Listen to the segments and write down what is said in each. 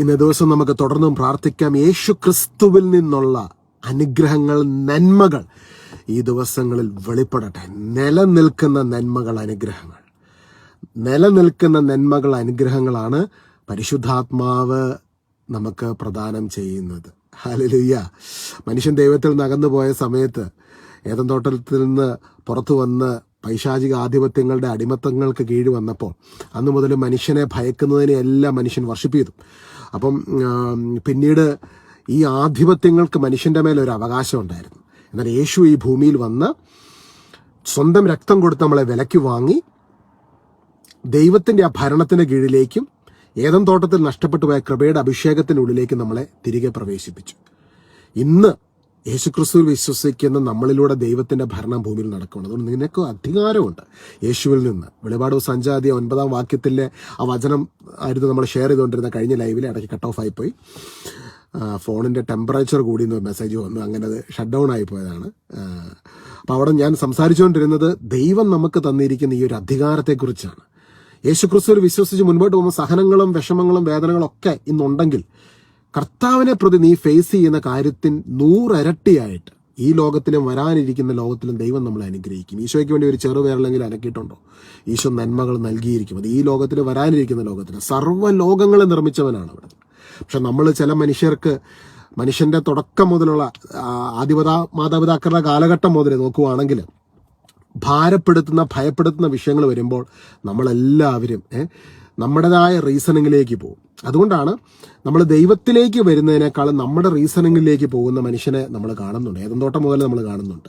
ഇന്ന ദിവസം നമുക്ക് തുടർന്നും പ്രാർത്ഥിക്കാം. യേശു ക്രിസ്തുവിൽ നിന്നുള്ള അനുഗ്രഹങ്ങൾ നന്മകൾ ഈ ദിവസങ്ങളിൽ വെളിപ്പെടട്ടെ. നിലനിൽക്കുന്ന നന്മകൾ അനുഗ്രഹങ്ങൾ. നിലനിൽക്കുന്ന നന്മകൾ അനുഗ്രഹങ്ങളാണ് പരിശുദ്ധാത്മാവ് നമുക്ക് പ്രദാനം ചെയ്യുന്നത്. ഹല്ലേലൂയ. മനുഷ്യൻ ദൈവത്തിൽ നിന്ന് അകന്നു പോയ സമയത്ത് ഏതൻ തോട്ടത്തിൽ നിന്ന് പുറത്തു വന്ന് പൈശാചിക ആധിപത്യങ്ങളുടെ അടിമത്തങ്ങൾക്ക് കീഴ് വന്നപ്പോൾ അന്നു മുതൽ മനുഷ്യനെ ഭയക്കുന്നതിനെ എല്ലാം മനുഷ്യൻ വർഷിപ്പ് ചെയ്തു അപ്പം പിന്നീട് ഈ ആധിപത്യങ്ങൾക്ക് മനുഷ്യന്റെ മേലെ ഒരു അവകാശം ഉണ്ടായിരുന്നു. എന്നാൽ യേശു ഈ ഭൂമിയിൽ വന്ന് സ്വന്തം രക്തം കൊടുത്ത് നമ്മളെ വിലയ്ക്ക് വാങ്ങി ദൈവത്തിന്റെ ആ ഭരണത്തിന്റെ കീഴിലേക്കും ഏതം തോട്ടത്തിൽ നഷ്ടപ്പെട്ടു പോയ കൃപയുടെ അഭിഷേകത്തിനുള്ളിലേക്ക് നമ്മളെ തിരികെ പ്രവേശിപ്പിച്ചു. ഇന്ന് യേശുക്രിസ്തുവിൽ വിശ്വസിക്കുന്ന നമ്മളിലൂടെ ദൈവത്തിന്റെ ഭരണം ഭൂമിയിൽ നടക്കുകയാണ്. അതുകൊണ്ട് നിനക്ക് അധികാരമുണ്ട്. യേശുവിൽ നിന്ന്. വെളിപാട് സഞ്ചാതി ഒൻപതാം വാക്യത്തിലെ ആ വചനം ആയിരുന്നു നമ്മൾ ഷെയർ ചെയ്തുകൊണ്ടിരുന്ന കഴിഞ്ഞ ലൈവിൽ ഇടയ്ക്ക് കട്ട് ഓഫ് ആയിപ്പോയി ഫോണിന്റെ ടെമ്പറേച്ചർ കൂടി എന്ന് മെസ്സേജ് വന്നു. അങ്ങനെ അത് ഷട്ട് ഡൗൺ ആയി പോയതാണ്. അപ്പോൾ അവിടെ ഞാൻ സംസാരിച്ചുകൊണ്ടിരുന്നത് ദൈവം നമുക്ക് തന്നിരിക്കുന്ന ഈ ഒരു അധികാരത്തെക്കുറിച്ചാണ്. യേശുക്രിസ്തുവിൽ വിശ്വസിച്ച് മുൻപോട്ട് പോകുമ്പോൾ സഹനങ്ങളും വിഷമങ്ങളും വേദനകളും ഒക്കെ ഇന്നുണ്ടെങ്കിൽ കർത്താവിനെ പ്രതി നീ ഫേസ് ചെയ്യുന്ന കാര്യത്തിൽ നൂറരട്ടിയായിട്ട് ഈ ലോകത്തിലും വരാനിരിക്കുന്ന ലോകത്തിലും ദൈവം നമ്മളെ അനുഗ്രഹിക്കും. ഈശോയ്ക്ക് വേണ്ടി ഒരു ചെറുപേരലെങ്കിലും അനക്കിയിട്ടുണ്ടോ ഈശോ നന്മകൾ നൽകിയിരിക്കും. അത് ഈ ലോകത്തിൽ വരാനിരിക്കുന്ന ലോകത്തിൽ സർവ ലോകങ്ങളെ നിർമ്മിച്ചവനാണ് അവിടെ. പക്ഷെ നമ്മൾ ചില മനുഷ്യർക്ക് മനുഷ്യന്റെ തുടക്കം മുതലുള്ള ആദിപതാ മാതാപിതാക്കളുടെ കാലഘട്ടം മുതൽ നോക്കുവാണെങ്കിൽ ഭാരപ്പെടുത്തുന്ന ഭയപ്പെടുത്തുന്ന വിഷയങ്ങൾ വരുമ്പോൾ നമ്മളെല്ലാവരും നമ്മുടേതായ റീസണിങ്ങിലേക്ക് പോകും. അതുകൊണ്ടാണ് നമ്മൾ ദൈവത്തിലേക്ക് വരുന്നതിനേക്കാൾ നമ്മുടെ റീസണിങ്ങിലേക്ക് പോകുന്ന മനുഷ്യനെ നമ്മൾ കാണുന്നുണ്ട്. ഏതെന്തോട്ടം മുതൽ നമ്മൾ കാണുന്നുണ്ട്.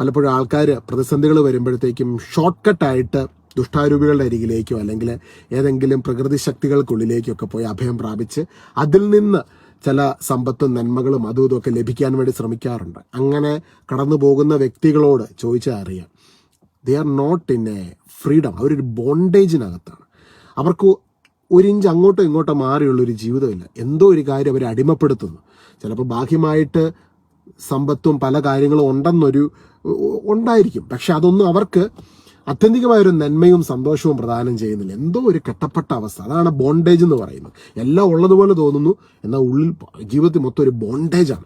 പലപ്പോഴും ആൾക്കാർ പ്രതിസന്ധികൾ വരുമ്പോഴത്തേക്കും ഷോർട്ട് കട്ടായിട്ട് ദുഷ്ടാരൂപികളുടെ അരികിലേക്കോ അല്ലെങ്കിൽ ഏതെങ്കിലും പ്രകൃതി ശക്തികൾക്കുള്ളിലേക്കോ ഒക്കെ പോയി അഭയം പ്രാപിച്ച് അതിൽ നിന്ന് ചില സമ്പത്തും നന്മകളും അതും ഇതൊക്കെ ലഭിക്കാൻ വേണ്ടി ശ്രമിക്കാറുണ്ട്. അങ്ങനെ കടന്നു പോകുന്ന വ്യക്തികളോട് ചോദിച്ചാൽ അറിയാം they are not in a freedom അവരൊരു ബോണ്ടേജിനകത്താണ് അവർക്ക് ഒരു അങ്ങോട്ടോ ഇങ്ങോട്ടോ മാറിയുള്ള ഒരു ജീവിതമില്ല. എന്തോ ഒരു കാര്യം അവരെ അടിമപ്പെടുത്തുന്നു. ചിലപ്പോൾ ബാഹ്യമായിട്ട് സമ്പത്തും പല കാര്യങ്ങളും ഉണ്ടെന്നൊരു ഉണ്ടായിരിക്കും. പക്ഷെ അതൊന്നും അവർക്ക് അത്യന്തികമായ ഒരു നന്മയും സന്തോഷവും പ്രദാനം ചെയ്യുന്നില്ല. എന്തോ ഒരു കെട്ടപ്പെട്ട അവസ്ഥ. അതാണ് ബോണ്ടേജ് എന്ന് പറയുന്നത്. എല്ലാം ഉള്ളതുപോലെ തോന്നുന്നു. എന്നാൽ ഉള്ളിൽ ജീവിതത്തിൽ മൊത്തം ഒരു ബോണ്ടേജാണ്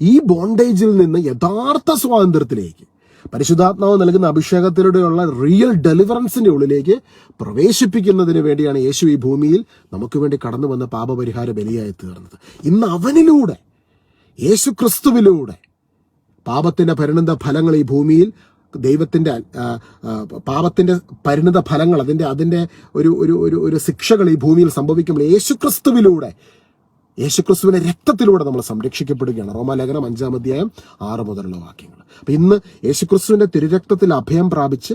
ഈ ബോണ്ടേജിൽ നിന്ന് യഥാർത്ഥ സ്വാതന്ത്ര്യത്തിലേക്ക് പരിശുദ്ധാത്മാവ് നൽകുന്ന അഭിഷേകത്തിലൂടെയുള്ള റിയൽ ഡെലിവറൻസിന്റെ ഉള്ളിലേക്ക് പ്രവേശിപ്പിക്കുന്നതിന് വേണ്ടിയാണ് യേശു ഈ ഭൂമിയിൽ നമുക്ക് വേണ്ടി കടന്നു വന്ന പാപപരിഹാര ബലിയായി തീർന്നത്. ഇന്ന് അവനിലൂടെ യേശു ക്രിസ്തുവിലൂടെ പാപത്തിന്റെ പരിണിത ഫലങ്ങൾ ഈ ഭൂമിയിൽ ആ, പാപത്തിന്റെ പരിണിത ഫലങ്ങൾ അതിന്റെ ഒരു ഒരു ഒരു ഒരു ശിക്ഷകൾ ഈ ഭൂമിയിൽ സംഭവിക്കുമ്പോൾ യേശുക്രിസ്തുവിലൂടെ യേശുക്രിസ്തുവിന്റെ രക്തത്തിലൂടെ നമ്മൾ സംരക്ഷിക്കപ്പെടുകയാണ്. റോമാലേഖനം അഞ്ചാം അധ്യായം ആറ് മുതലുള്ള വാക്യങ്ങൾ. അപ്പൊ ഇന്ന് യേശുക്രിസ്തുവിന്റെ തിരുരക്തത്തിൽ അഭയം പ്രാപിച്ച്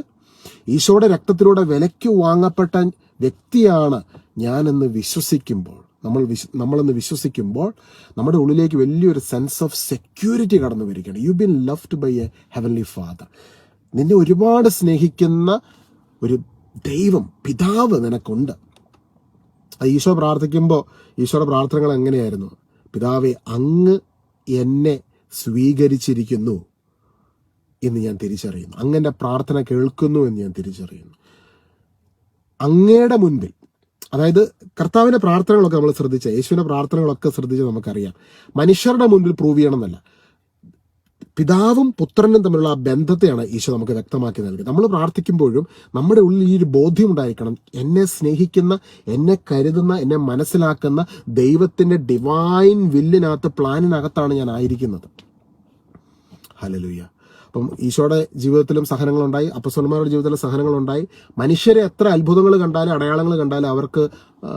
ഈശോയുടെ രക്തത്തിലൂടെ വിലയ്ക്ക് വാങ്ങപ്പെട്ട വ്യക്തിയാണ് ഞാനെന്ന് വിശ്വസിക്കുമ്പോൾ നമ്മൾ വിശ്വ നമ്മളെന്ന് വിശ്വസിക്കുമ്പോൾ നമ്മുടെ ഉള്ളിലേക്ക് വലിയൊരു സെൻസ് ഓഫ് സെക്യൂരിറ്റി കടന്നു വരികയാണ്. You been loved by a heavenly father നിന്നെ ഒരുപാട് സ്നേഹിക്കുന്ന ഒരു ദൈവം പിതാവ് നിനക്കുണ്ട്. ഈശോ പ്രാർത്ഥിക്കുമ്പോൾ ഈശോയുടെ പ്രാർത്ഥനകൾ എങ്ങനെയായിരുന്നു പിതാവെ അങ്ങ് എന്നെ സ്വീകരിച്ചിരിക്കുന്നു എന്ന് ഞാൻ തിരിച്ചറിയുന്നു. അങ്ങന്റെ പ്രാർത്ഥന കേൾക്കുന്നു എന്ന് ഞാൻ തിരിച്ചറിയുന്നു. അങ്ങയുടെ മുൻപിൽ അതായത് കർത്താവിന്റെ പ്രാർത്ഥനകളൊക്കെ നമ്മൾ ശ്രദ്ധിച്ച യേശുവിന്റെ പ്രാർത്ഥനകളൊക്കെ ശ്രദ്ധിച്ച് നമുക്കറിയാം. മനുഷ്യരുടെ മുൻപിൽ പ്രൂവ് ചെയ്യണമെന്നല്ല. പിതാവും പുത്രനും തമ്മിലുള്ള ആ ബന്ധത്തെയാണ് ഈശോ നമുക്ക് വ്യക്തമാക്കി നൽകുന്നത് നമ്മൾ പ്രാർത്ഥിക്കുമ്പോഴും നമ്മുടെ ഉള്ളിൽ ഈ ഒരു ബോധ്യം ഉണ്ടായിരിക്കണം എന്നെ സ്നേഹിക്കുന്ന എന്നെ കരുതുന്ന എന്നെ മനസ്സിലാക്കുന്ന ദൈവത്തിന്റെ ഡിവൈൻ വില്ലിനകത്ത് പ്ലാനിനകത്താണ് ഞാൻ ആയിരിക്കുന്നത്. ഹലലുയ്യ അപ്പം ഈശോയുടെ ജീവിതത്തിലും സഹനങ്ങളുണ്ടായി അപ്പസ്വന്മാരുടെ ജീവിതത്തിലും സഹനങ്ങളുണ്ടായി. മനുഷ്യരെ എത്ര അത്ഭുതങ്ങൾ കണ്ടാലും അടയാളങ്ങൾ കണ്ടാലും അവർക്ക്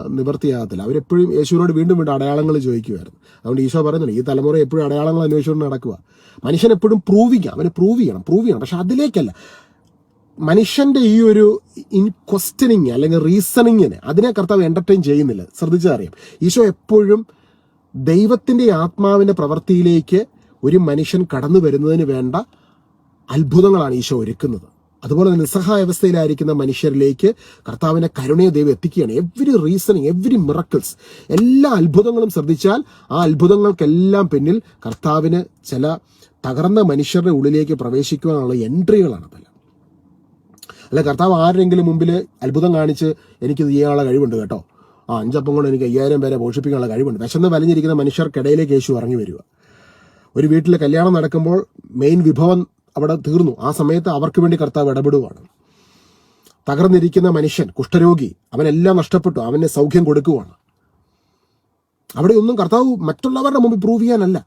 നിവർത്തിയാകത്തില്ല അവരെപ്പോഴും യേശുവിനോട് വീണ്ടും വീണ്ടും അടയാളങ്ങൾ ചോദിക്കുമായിരുന്നു. അതുകൊണ്ട് ഈശോ പറയുന്നുണ്ട് ഈ തലമുറ എപ്പോഴും അടയാളങ്ങൾ അന്വേഷിച്ചുകൊണ്ട് നടക്കുക മനുഷ്യൻ എപ്പോഴും പ്രൂവ് ചെയ്യാം അവനെ പ്രൂവ് ചെയ്യണം പ്രൂവ് ചെയ്യണം. പക്ഷെ അതിലേക്കല്ല. മനുഷ്യന്റെ ഈ ഒരു ഇൻ ക്വസ്റ്റനിങ് അല്ലെങ്കിൽ റീസണിങ്ങിന് അതിനെ കർത്താവ് എന്റർടൈൻ ചെയ്യുന്നില്ല. ശ്രദ്ധിച്ചറിയാം ഈശോ എപ്പോഴും ദൈവത്തിന്റെ ആത്മാവിന്റെ പ്രവൃത്തിയിലേക്ക് ഒരു മനുഷ്യൻ കടന്നു വരുന്നതിന് വേണ്ട അത്ഭുതങ്ങളാണ് ഈശോ ഒരുക്കുന്നത്. അതുപോലെ തന്നെ നിസ്സഹായ അവസ്ഥയിലായിരിക്കുന്ന മനുഷ്യരിലേക്ക് കർത്താവിനെ കരുണയെ ദൈവം എത്തിക്കുകയാണ്. എവ്രി റീസണിങ് എവ്രി മിറക്കിൾസ് എല്ലാ അത്ഭുതങ്ങളും ശ്രദ്ധിച്ചാൽ ആ അത്ഭുതങ്ങൾക്കെല്ലാം പിന്നിൽ കർത്താവിന് ചില തകർന്ന മനുഷ്യരുടെ ഉള്ളിലേക്ക് പ്രവേശിക്കുവാനുള്ള എൻട്രികളാണ് പല അല്ല കർത്താവ് ആരെങ്കിലും മുമ്പിൽ അത്ഭുതം കാണിച്ച് എനിക്കിത് ചെയ്യാനുള്ള കഴിവുണ്ട് കേട്ടോ? ആ അഞ്ചപ്പം കൊണ്ട് എനിക്ക് അയ്യായിരം പേരെ പോഷിപ്പിക്കാനുള്ള കഴിവുണ്ട്. വിശന്ന് വലിഞ്ഞിരിക്കുന്ന മനുഷ്യർക്കിടയിലേക്ക് യേശു ഇറങ്ങി വരിക. ഒരു വീട്ടിൽ കല്യാണം നടക്കുമ്പോൾ മെയിൻ വിഭവം അവിടെ തീർന്നു. ആ സമയത്ത് അവർക്ക് വേണ്ടി കർത്താവ് ഇടപെടുവാണ്. തകർന്നിരിക്കുന്ന മനുഷ്യൻ കുഷ്ഠരോഗി അവനെല്ലാം നഷ്ടപ്പെട്ടു. അവന് സൗഖ്യം കൊടുക്കുവാണ്. അവിടെ ഒന്നും കർത്താവ് മറ്റുള്ളവരുടെ മുമ്പിൽ പ്രൂവ് ചെയ്യാനല്ല.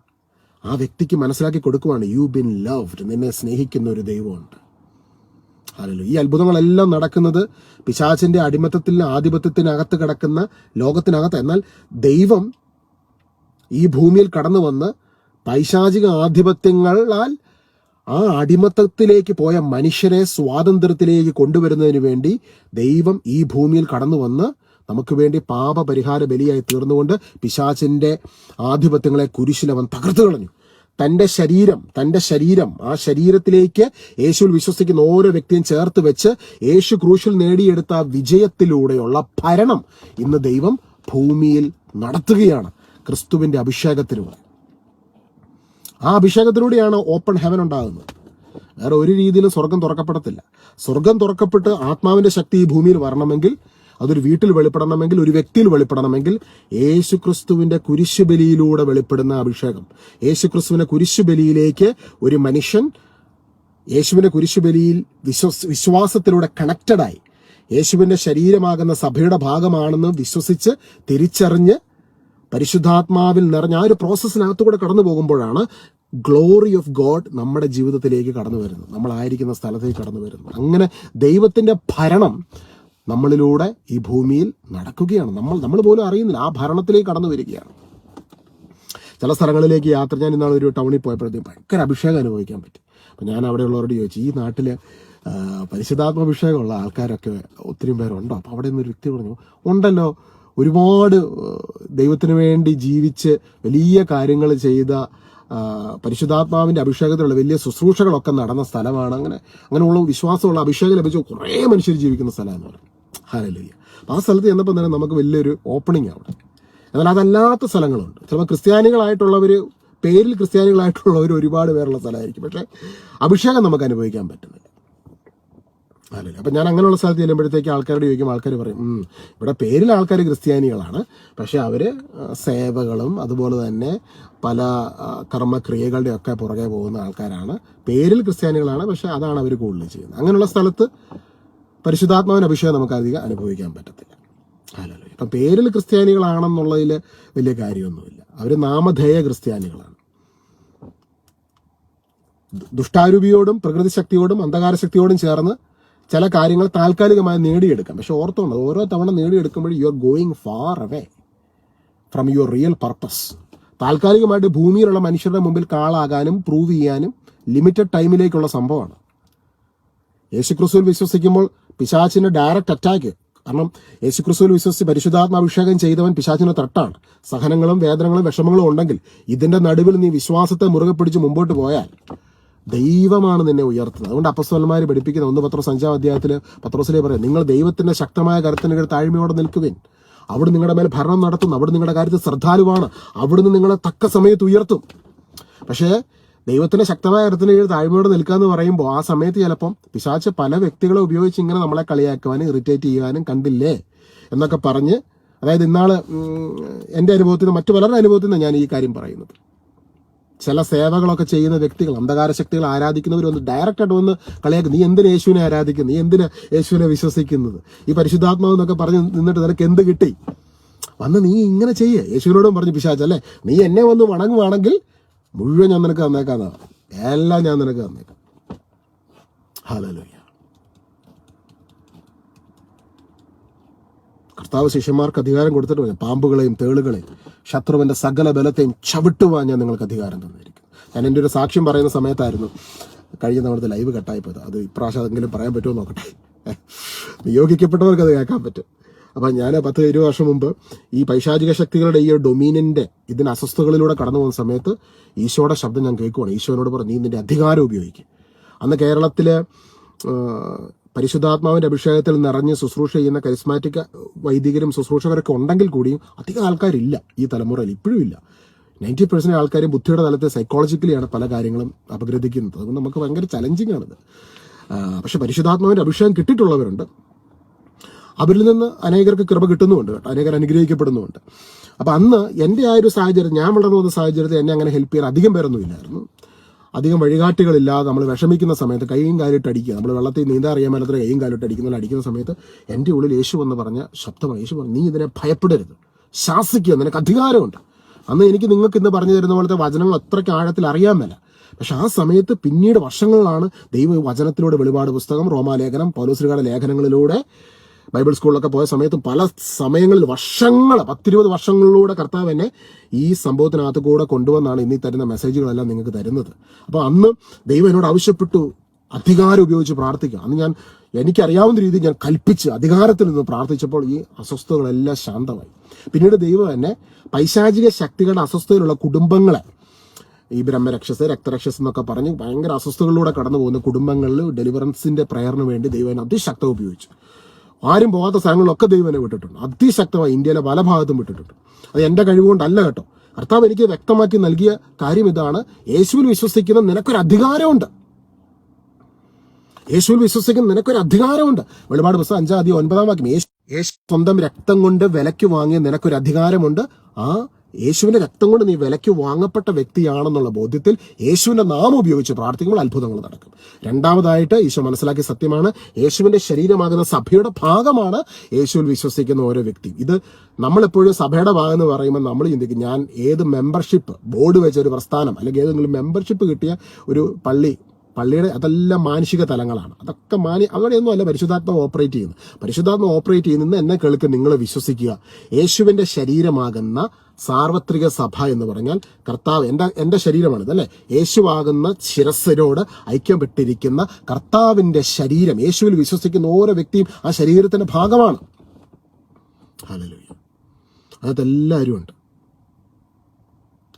ആ വ്യക്തിക്ക് മനസ്സിലാക്കി കൊടുക്കുവാണ് യു ബിൻ ലവ്ഡ് നിന്നെ സ്നേഹിക്കുന്ന ഒരു ദൈവമുണ്ട്. അല്ലല്ലോ ഈ അത്ഭുതങ്ങളെല്ലാം നടക്കുന്നത് പിശാചിന്റെ അടിമത്തത്തിൽ ആധിപത്യത്തിനകത്ത് കിടക്കുന്ന ലോകത്തിനകത്ത്. എന്നാൽ ദൈവം ഈ ഭൂമിയിൽ കടന്നു വന്ന് പൈശാചിക ആധിപത്യങ്ങളാൽ ആ അടിമത്തത്തിലേക്ക് പോയ മനുഷ്യരെ സ്വാതന്ത്ര്യത്തിലേക്ക് കൊണ്ടുവരുന്നതിന് വേണ്ടി ദൈവം ഈ ഭൂമിയിൽ കടന്നു വന്ന് നമുക്ക് വേണ്ടി പാപപരിഹാര ബലിയായി തീർന്നുകൊണ്ട് പിശാചിന്റെ ആധിപത്യങ്ങളെ കുരിശിലവൻ തകർത്തു കളഞ്ഞു. തന്റെ ശരീരം തന്റെ ശരീരം ആ ശരീരത്തിലേക്ക് യേശുവിൽ വിശ്വസിക്കുന്ന ഓരോ വ്യക്തിയും ചേർത്ത് വെച്ച് യേശു ക്രൂശിൽ നേടിയെടുത്ത വിജയത്തിലൂടെയുള്ള ഭരണം ഇന്ന് ദൈവം ഭൂമിയിൽ നടത്തുകയാണ്. ക്രിസ്തുവിന്റെ അഭിഷേകത്തിലൂടെ. ആ അഭിഷേകത്തിലൂടെയാണ് ഓപ്പൺ ഹെവൻ ഉണ്ടാകുന്നത്. വേറെ ഒരു രീതിയിലും സ്വർഗം തുറക്കപ്പെടത്തില്ല. സ്വർഗം തുറക്കപ്പെട്ട് ആത്മാവിന്റെ ശക്തി ഈ ഭൂമിയിൽ വരണമെങ്കിൽ അതൊരു വീട്ടിൽ വെളിപ്പെടണമെങ്കിൽ ഒരു വ്യക്തിയിൽ വെളിപ്പെടണമെങ്കിൽ യേശുക്രിസ്തുവിന്റെ കുരിശുബലിയിലൂടെ വെളിപ്പെടുന്ന അഭിഷേകം. യേശു ക്രിസ്തുവിന്റെ കുരിശുബലിയിലേക്ക് ഒരു മനുഷ്യൻ യേശുവിന്റെ കുരിശുബലിയിൽ വിശ്വസ് വിശ്വാസത്തിലൂടെ കണക്റ്റഡായി യേശുവിന്റെ ശരീരമാകുന്ന സഭയുടെ ഭാഗമാണെന്ന് വിശ്വസിച്ച് തിരിച്ചറിഞ്ഞ് പരിശുദ്ധാത്മാവിൽ നിറഞ്ഞ ആ ഒരു പ്രോസസ്സിനകത്തുകൂടെ കടന്നു പോകുമ്പോഴാണ് ഗ്ലോറി ഓഫ് ഗോഡ് നമ്മുടെ ജീവിതത്തിലേക്ക് കടന്നു വരുന്നത്. നമ്മളായിരിക്കുന്ന സ്ഥലത്തേക്ക് കടന്നു വരുന്നത്. അങ്ങനെ ദൈവത്തിന്റെ ഭരണം നമ്മളിലൂടെ ഈ ഭൂമിയിൽ നടക്കുകയാണ്. നമ്മൾ നമ്മൾ പോലും അറിയുന്നില്ല. ആ ഭരണത്തിലേക്ക് കടന്നു വരികയാണ്. ചില സ്ഥലങ്ങളിലേക്ക് യാത്ര ഞാൻ ഇന്നാൾ ഒരു ടൗണിൽ പോയപ്പോഴത്തേക്കും ഭയങ്കര അഭിഷേകം അനുഭവിക്കാൻ പറ്റി. അപ്പം ഞാൻ അവിടെയുള്ളവരോട് ചോദിച്ചു ഈ നാട്ടിൽ പരിശുദ്ധാത്മാഭിഷേകമുള്ള ആൾക്കാരൊക്കെ ഒത്തിരി പേരുണ്ടോ? അപ്പോൾ അവിടെ നിന്നൊരു വ്യക്തി പറഞ്ഞു ഉണ്ടല്ലോ. ഒരുപാട് ദൈവത്തിന് വേണ്ടി ജീവിച്ച് വലിയ കാര്യങ്ങൾ ചെയ്ത പരിശുദ്ധാത്മാവിന്റെ അഭിഷേകത്തിലുള്ള വലിയ ശുശ്രൂഷകളൊക്കെ നടന്ന സ്ഥലമാണ്. അങ്ങനെ അങ്ങനെയുള്ള വിശ്വാസമുള്ള അഭിഷേകം ലഭിച്ച കുറേ മനുഷ്യർ ജീവിക്കുന്ന സ്ഥലമാണ് പറഞ്ഞു ഹാലലുയ്യ അപ്പോൾ ആ സ്ഥലത്ത് ചെന്നപ്പോൾ തന്നെ നമുക്ക് വലിയൊരു ഓപ്പണിംഗ് അവിടെ. എന്നാൽ അതല്ലാത്ത സ്ഥലങ്ങളുണ്ട്. ചിലപ്പോൾ ക്രിസ്ത്യാനികളായിട്ടുള്ളവർ പേരിൽ ക്രിസ്ത്യാനികളായിട്ടുള്ളവർ ഒരുപാട് പേരുള്ള സ്ഥലമായിരിക്കും. പക്ഷേ അഭിഷേകം നമുക്ക് അനുഭവിക്കാൻ പറ്റുന്നില്ല. അല്ലല്ല അപ്പം ഞാൻ അങ്ങനെയുള്ള സ്ഥലത്ത് ചെല്ലുമ്പോഴത്തേക്ക് ആൾക്കാരോട് ചോദിക്കും ആൾക്കാർ പറയും ഇവിടെ പേരിൽ ആൾക്കാർ ക്രിസ്ത്യാനികളാണ്. പക്ഷെ അവർ സേവകളും അതുപോലെ തന്നെ പല കർമ്മക്രിയകളുടെ ഒക്കെ പുറകെ പോകുന്ന ആൾക്കാരാണ്. പേരിൽ ക്രിസ്ത്യാനികളാണ് പക്ഷെ അതാണ് അവർ കൂടുതൽ ചെയ്യുന്നത്. അങ്ങനെയുള്ള സ്ഥലത്ത് പരിശുദ്ധാത്മാവിന് അഭിഷേകം നമുക്ക് അധികം അനുഭവിക്കാൻ പറ്റത്തില്ല. അല്ലല്ലോ ഇപ്പം പേരിൽ ക്രിസ്ത്യാനികളാണെന്നുള്ളതിൽ വലിയ കാര്യമൊന്നുമില്ല. അവർ നാമധേയ ക്രിസ്ത്യാനികളാണ്. ദുഷ്ടാരൂപിയോടും പ്രകൃതി ശക്തിയോടും അന്ധകാര ശക്തിയോടും ചേർന്ന് ചില കാര്യങ്ങൾ താൽക്കാലികമായി നേടിയെടുക്കാം. പക്ഷെ ഓർത്തോണം ഓരോ തവണ നേടിയെടുക്കുമ്പോഴും you are going far away from your real purpose താൽക്കാലികമായിട്ട് ഭൂമിയിലുള്ള മനുഷ്യരുടെ മുമ്പിൽ കാളാകാനും പ്രൂവ് ചെയ്യാനും ലിമിറ്റഡ് ടൈമിലേക്കുള്ള സംഭവമാണ്. യേശുക്രിസ്തുവിൽ വിശ്വസിക്കുമ്പോൾ പിശാച്ചിന്റെ ഡയറക്റ്റ് അറ്റാക്ക് കാരണം യേശുക്രിസ്തുവിൽ വിശ്വസിച്ച് പരിശുദ്ധാത്മാഭിഷേകം ചെയ്തവൻ പിശാച്ചിന് തട്ടാണ്. സഹനങ്ങളും വേദനകളും വിഷമങ്ങളും ഉണ്ടെങ്കിൽ ഇതിന്റെ നടുവിൽ നീ വിശ്വാസത്തെ മുറുകെ പിടിച്ച് മുമ്പോട്ട് പോയാൽ ദൈവമാണ് നിന്നെ ഉയർത്തുന്നത്. അതുകൊണ്ട് അപ്പസ്വന്മാർ പഠിപ്പിക്കുന്ന ഒന്ന് പത്രോസ് അഞ്ചാം അധ്യായത്തിൽ പത്രോസിലെ പറയാം നിങ്ങൾ ദൈവത്തിന്റെ ശക്തമായ കരത്തിന് കീഴിൽ താഴ്മയോടെ നിൽക്കുവിൻ. അവിടെ നിങ്ങളുടെ മേൽ ഭരണം നടത്തുന്നു അവിടെ നിങ്ങളുടെ കാര്യത്തിൽ ശ്രദ്ധാലുവാണ്. അവിടുന്ന് നിങ്ങളെ തക്ക സമയത്ത് ഉയർത്തും. പക്ഷേ ദൈവത്തിന്റെ ശക്തമായ കരത്തിന് കീഴിൽ താഴ്മയോടെ നിൽക്കുക എന്ന് പറയുമ്പോൾ ആ സമയത്ത് ചിലപ്പം പിശാച്ച് പല വ്യക്തികളെ ഉപയോഗിച്ച് ഇങ്ങനെ നമ്മളെ കളിയാക്കുവാനും ഇറിറ്റേറ്റ് ചെയ്യുവാനും കണ്ടില്ലേ എന്നൊക്കെ പറഞ്ഞ് അതായത് ഇന്നാൾ എന്റെ അനുഭവത്തിൽ നിന്ന് മറ്റു പലരുടെ അനുഭവത്തിൽ നിന്ന് ഞാൻ ഈ കാര്യം പറയുന്നത്. ചില സേവകളൊക്കെ ചെയ്യുന്ന വ്യക്തികൾ അന്ധകാര ശക്തികൾ ആരാധിക്കുന്നവരൊന്ന് ഡയറക്റ്റായിട്ട് വന്ന് കളിയാക്കും നീ എന്തിനു യേശുവിനെ ആരാധിക്കുന്നു? നീ എന്തിനാ യേശുവിനെ വിശ്വസിക്കുന്നത്? ഈ പരിശുദ്ധാത്മാവ് എന്നൊക്കെ പറഞ്ഞ് നിന്നിട്ട് നിനക്ക് എന്ത് കിട്ടി? വന്ന് നീ ഇങ്ങനെ ചെയ്യേ. യേശുവിനോടും പറഞ്ഞു പിശാച്ചല്ലേ നീ എന്നെ വന്ന് വണങ്ങുവാണെങ്കിൽ മുഴുവൻ ഞാൻ നിനക്ക് തന്നേക്കാന്നാ. എല്ലാം ഞാൻ നിനക്ക് തന്നേക്കാം. ഹല്ലേലൂയ. കർത്താവ് ശിഷ്യന്മാർക്ക് അധികാരം കൊടുത്തിട്ട് പറഞ്ഞു പാമ്പുകളെയും തേളുകളെയും ശത്രുവിന്റെ സകല ബലത്തെയും ചവിട്ടുവാൻ ഞാൻ നിങ്ങൾക്ക് അധികാരം തന്നിരിക്കുന്നു. ഞാൻ എന്റെ ഒരു സാക്ഷ്യം പറയുന്ന സമയത്തായിരുന്നു കഴിഞ്ഞ തവണത്തെ ലൈവ് കട്ടായി പോയത് അത് ഇപ്രാവശ്യം അതെങ്കിലും പറയാൻ പറ്റുമോ നോക്കട്ടെ. നിയോഗിക്കപ്പെട്ടവർക്ക് അത് കേൾക്കാൻ പറ്റും. അപ്പം ഞാൻ പത്ത് ഇരുപത് വർഷം മുമ്പ് ഈ പൈശാചിക ശക്തികളുടെ ഈ ഒരു ഡൊമീനിന്റെ ഇതിന് അസ്വസ്ഥതകളിലൂടെ കടന്നു പോകുന്ന സമയത്ത് ഈശോയുടെ ശബ്ദം ഞാൻ കേൾക്കുവാണ്. ഈശോനോട് പറഞ്ഞു നീ നിന്റെ അധികാരം ഉപയോഗിക്കും. അന്ന് കേരളത്തിൽ പരിശുദ്ധാത്മാവിന്റെ അഭിഷേകത്തിൽ നിറഞ്ഞ് ശുശ്രൂഷ ചെയ്യുന്ന കരിസ്മാറ്റിക് വൈദികരും ശുശ്രൂഷകരൊക്കെ ഉണ്ടെങ്കിൽ കൂടിയും അധികം ആൾക്കാരില്ല ഈ തലമുറയിൽ ഇപ്പോഴും ഇല്ല. നയന്റി പെർസെന്റ് ആൾക്കാരും ബുദ്ധിയുടെ തലത്തിൽ സൈക്കോളജിക്കലിയാണ് പല കാര്യങ്ങളും അപഗ്രഥിക്കുന്നത്. അതുകൊണ്ട് നമുക്ക് ഭയങ്കര ചലഞ്ചിങ് ആണിത്. പക്ഷെ പരിശുദ്ധാത്മാവിന്റെ അഭിഷേകം കിട്ടിയിട്ടുള്ളവരുണ്ട്. അവരിൽ നിന്ന് അനേകർക്ക് കൃപ കിട്ടുന്നുമുണ്ട് കേട്ടോ. അനേകർ അനുഗ്രഹിക്കപ്പെടുന്നുമുണ്ട്. അപ്പം അന്ന് എന്റെ ആ ഒരു സാഹചര്യം ഞാൻ വളർന്നു വന്ന സാഹചര്യത്തിൽ എന്നെ അങ്ങനെ ഹെൽപ്പ് ചെയ്യാൻ അധികം പേരൊന്നും ഇല്ലായിരുന്നു. അധികം വഴികാട്ടികളില്ലാതെ നമ്മൾ വിഷമിക്കുന്ന സമയത്ത് കൈയും കാലിട്ട് അടിക്കുക. നമ്മൾ വെള്ളത്തിൽ നീന്താൻ അറിയാൻ മേലത്ര കൈയും കാലിട്ട് അടിക്കുന്ന അടിക്കുന്ന സമയത്ത് എന്റെ ഉള്ളിൽ യേശു എന്ന് പറഞ്ഞ ശബ്ദമാണ്. യേശു പറഞ്ഞു നീ ഇതിനെ ഭയപ്പെടരുത്. ശാസിക്കുക. നിനക്ക് അധികാരമുണ്ട്. അന്ന് എനിക്ക് നിങ്ങൾക്ക് ഇന്ന് പറഞ്ഞു തരുന്ന പോലത്തെ വചനങ്ങൾ അത്രയ്ക്ക് ആഴത്തിൽ അറിയാൻ മേല. പക്ഷെ ആ സമയത്ത് പിന്നീട് വർഷങ്ങളിലാണ് ദൈവ വചനത്തിലൂടെ വെളിപാട് പുസ്തകം റോമാലേഖനം പൗലോസ്ലിയുടെ ലേഖനങ്ങളിലൂടെ ബൈബിൾ സ്കൂളിലൊക്കെ പോയ സമയത്തും പല സമയങ്ങളിൽ വർഷങ്ങൾ പത്തിരുപത് വർഷങ്ങളിലൂടെ കർത്താവ് എന്നെ ഈ സംഭവത്തിനകത്ത് കൂടെ കൊണ്ടുവന്നാണ് ഇന്നീ തരുന്ന മെസ്സേജുകളെല്ലാം നിങ്ങൾക്ക് തരുന്നത്. അപ്പോൾ അന്ന് ദൈവം എന്നോട് ആവശ്യപ്പെട്ടു അധികാരം ഉപയോഗിച്ച് പ്രാർത്ഥിക്കുക അന്ന് ഞാൻ എനിക്കറിയാവുന്ന രീതിയിൽ ഞാൻ കൽപ്പിച്ച് അധികാരത്തിൽ നിന്ന് പ്രാർത്ഥിച്ചപ്പോൾ ഈ അസ്വസ്ഥതകളെല്ലാം ശാന്തമായി. പിന്നീട് ദൈവം എന്നെ പൈശാചിക ശക്തികളുടെ അസ്വസ്ഥതയിലുള്ള കുടുംബങ്ങളെ ഈ ബ്രഹ്മരക്ഷസ് രക്തരക്ഷസ് എന്നൊക്കെ പറഞ്ഞ് ഭയങ്കര അസ്വസ്ഥകളിലൂടെ കടന്നു പോകുന്ന കുടുംബങ്ങളിൽ ഡെലിവറൻസിന്റെ പ്രയറിന് വേണ്ടി ദൈവം അതിശക്തം ഉപയോഗിച്ചു. ആരും പോകാത്ത സ്ഥലങ്ങളിലൊക്കെ ദൈവനെ വിട്ടിട്ടുണ്ട്. അതിശക്തമായി ഇന്ത്യയിലെ പല ഭാഗത്തും വിട്ടിട്ടുണ്ട്. അത് എന്റെ കഴിവുകൊണ്ടല്ല കേട്ടോ. കർത്താവ് എനിക്ക് വ്യക്തമാക്കി നൽകിയ കാര്യം ഇതാണ്. യേശുവിൽ വിശ്വസിക്കുന്ന നിനക്കൊരു അധികാരമുണ്ട്. യേശുവിൽ വിശ്വസിക്കുന്ന നിനക്കൊരു അധികാരമുണ്ട്. വെളിപാട് പുസ്തകം അഞ്ചാം അധികം ഒൻപതാം വാക്യം യേശു സ്വന്തം രക്തം കൊണ്ട് വിലയ്ക്ക് വാങ്ങിയ നിനക്കൊരു അധികാരമുണ്ട്. ആ യേശുവിന്റെ രക്തം കൊണ്ട് നീ വിലയ്ക്ക് വാങ്ങപ്പെട്ട വ്യക്തിയാണെന്നുള്ള ബോധ്യത്തിൽ യേശുവിന്റെ നാമം ഉപയോഗിച്ച് പ്രാർത്ഥിക്കുമ്പോൾ അത്ഭുതങ്ങൾ നടക്കും. രണ്ടാമതായിട്ട് ഈശോ മനസ്സിലാക്കിയ സത്യമാണ് യേശുവിന്റെ ശരീരമാകുന്ന സഭയുടെ ഭാഗമാണ് യേശുവിൽ വിശ്വസിക്കുന്ന ഓരോ വ്യക്തി ഇത് നമ്മളെപ്പോഴും സഭയുടെ ഭാഗം എന്ന് പറയുമ്പോൾ നമ്മൾ ചിന്തിക്കും ഞാൻ ഏത് മെമ്പർഷിപ്പ് ബോർഡ് വെച്ച ഒരു പ്രസ്ഥാനം അല്ലെങ്കിൽ ഏതെങ്കിലും മെമ്പർഷിപ്പ് കിട്ടിയ ഒരു പള്ളി പള്ളിയുടെ അതെല്ലാം മാനുഷിക തലങ്ങളാണ്. അതൊക്കെ മാനി അവിടെയൊന്നും അല്ല പരിശുദ്ധാത്മ ഓപ്പറേറ്റ് ചെയ്യുന്നത്. പരിശുദ്ധാത്മ ഓപ്പറേറ്റ് ചെയ്യുന്ന എന്നെ കേൾക്ക് നിങ്ങൾ വിശ്വസിക്കുക. യേശുവിന്റെ ശരീരമാകുന്ന സാർവത്രിക സഭ എന്ന് പറഞ്ഞാൽ കർത്താവ് എന്റെ എന്റെ ശരീരമാണിത് അല്ലേ? യേശുവാകുന്ന ശിരസ്സരോട് ഐക്യപ്പെട്ടിരിക്കുന്ന കർത്താവിന്റെ ശരീരം യേശുവിൽ വിശ്വസിക്കുന്ന ഓരോ വ്യക്തിയും ആ ശരീരത്തിന്റെ ഭാഗമാണ്. അതെല്ലാവരും ഉണ്ട്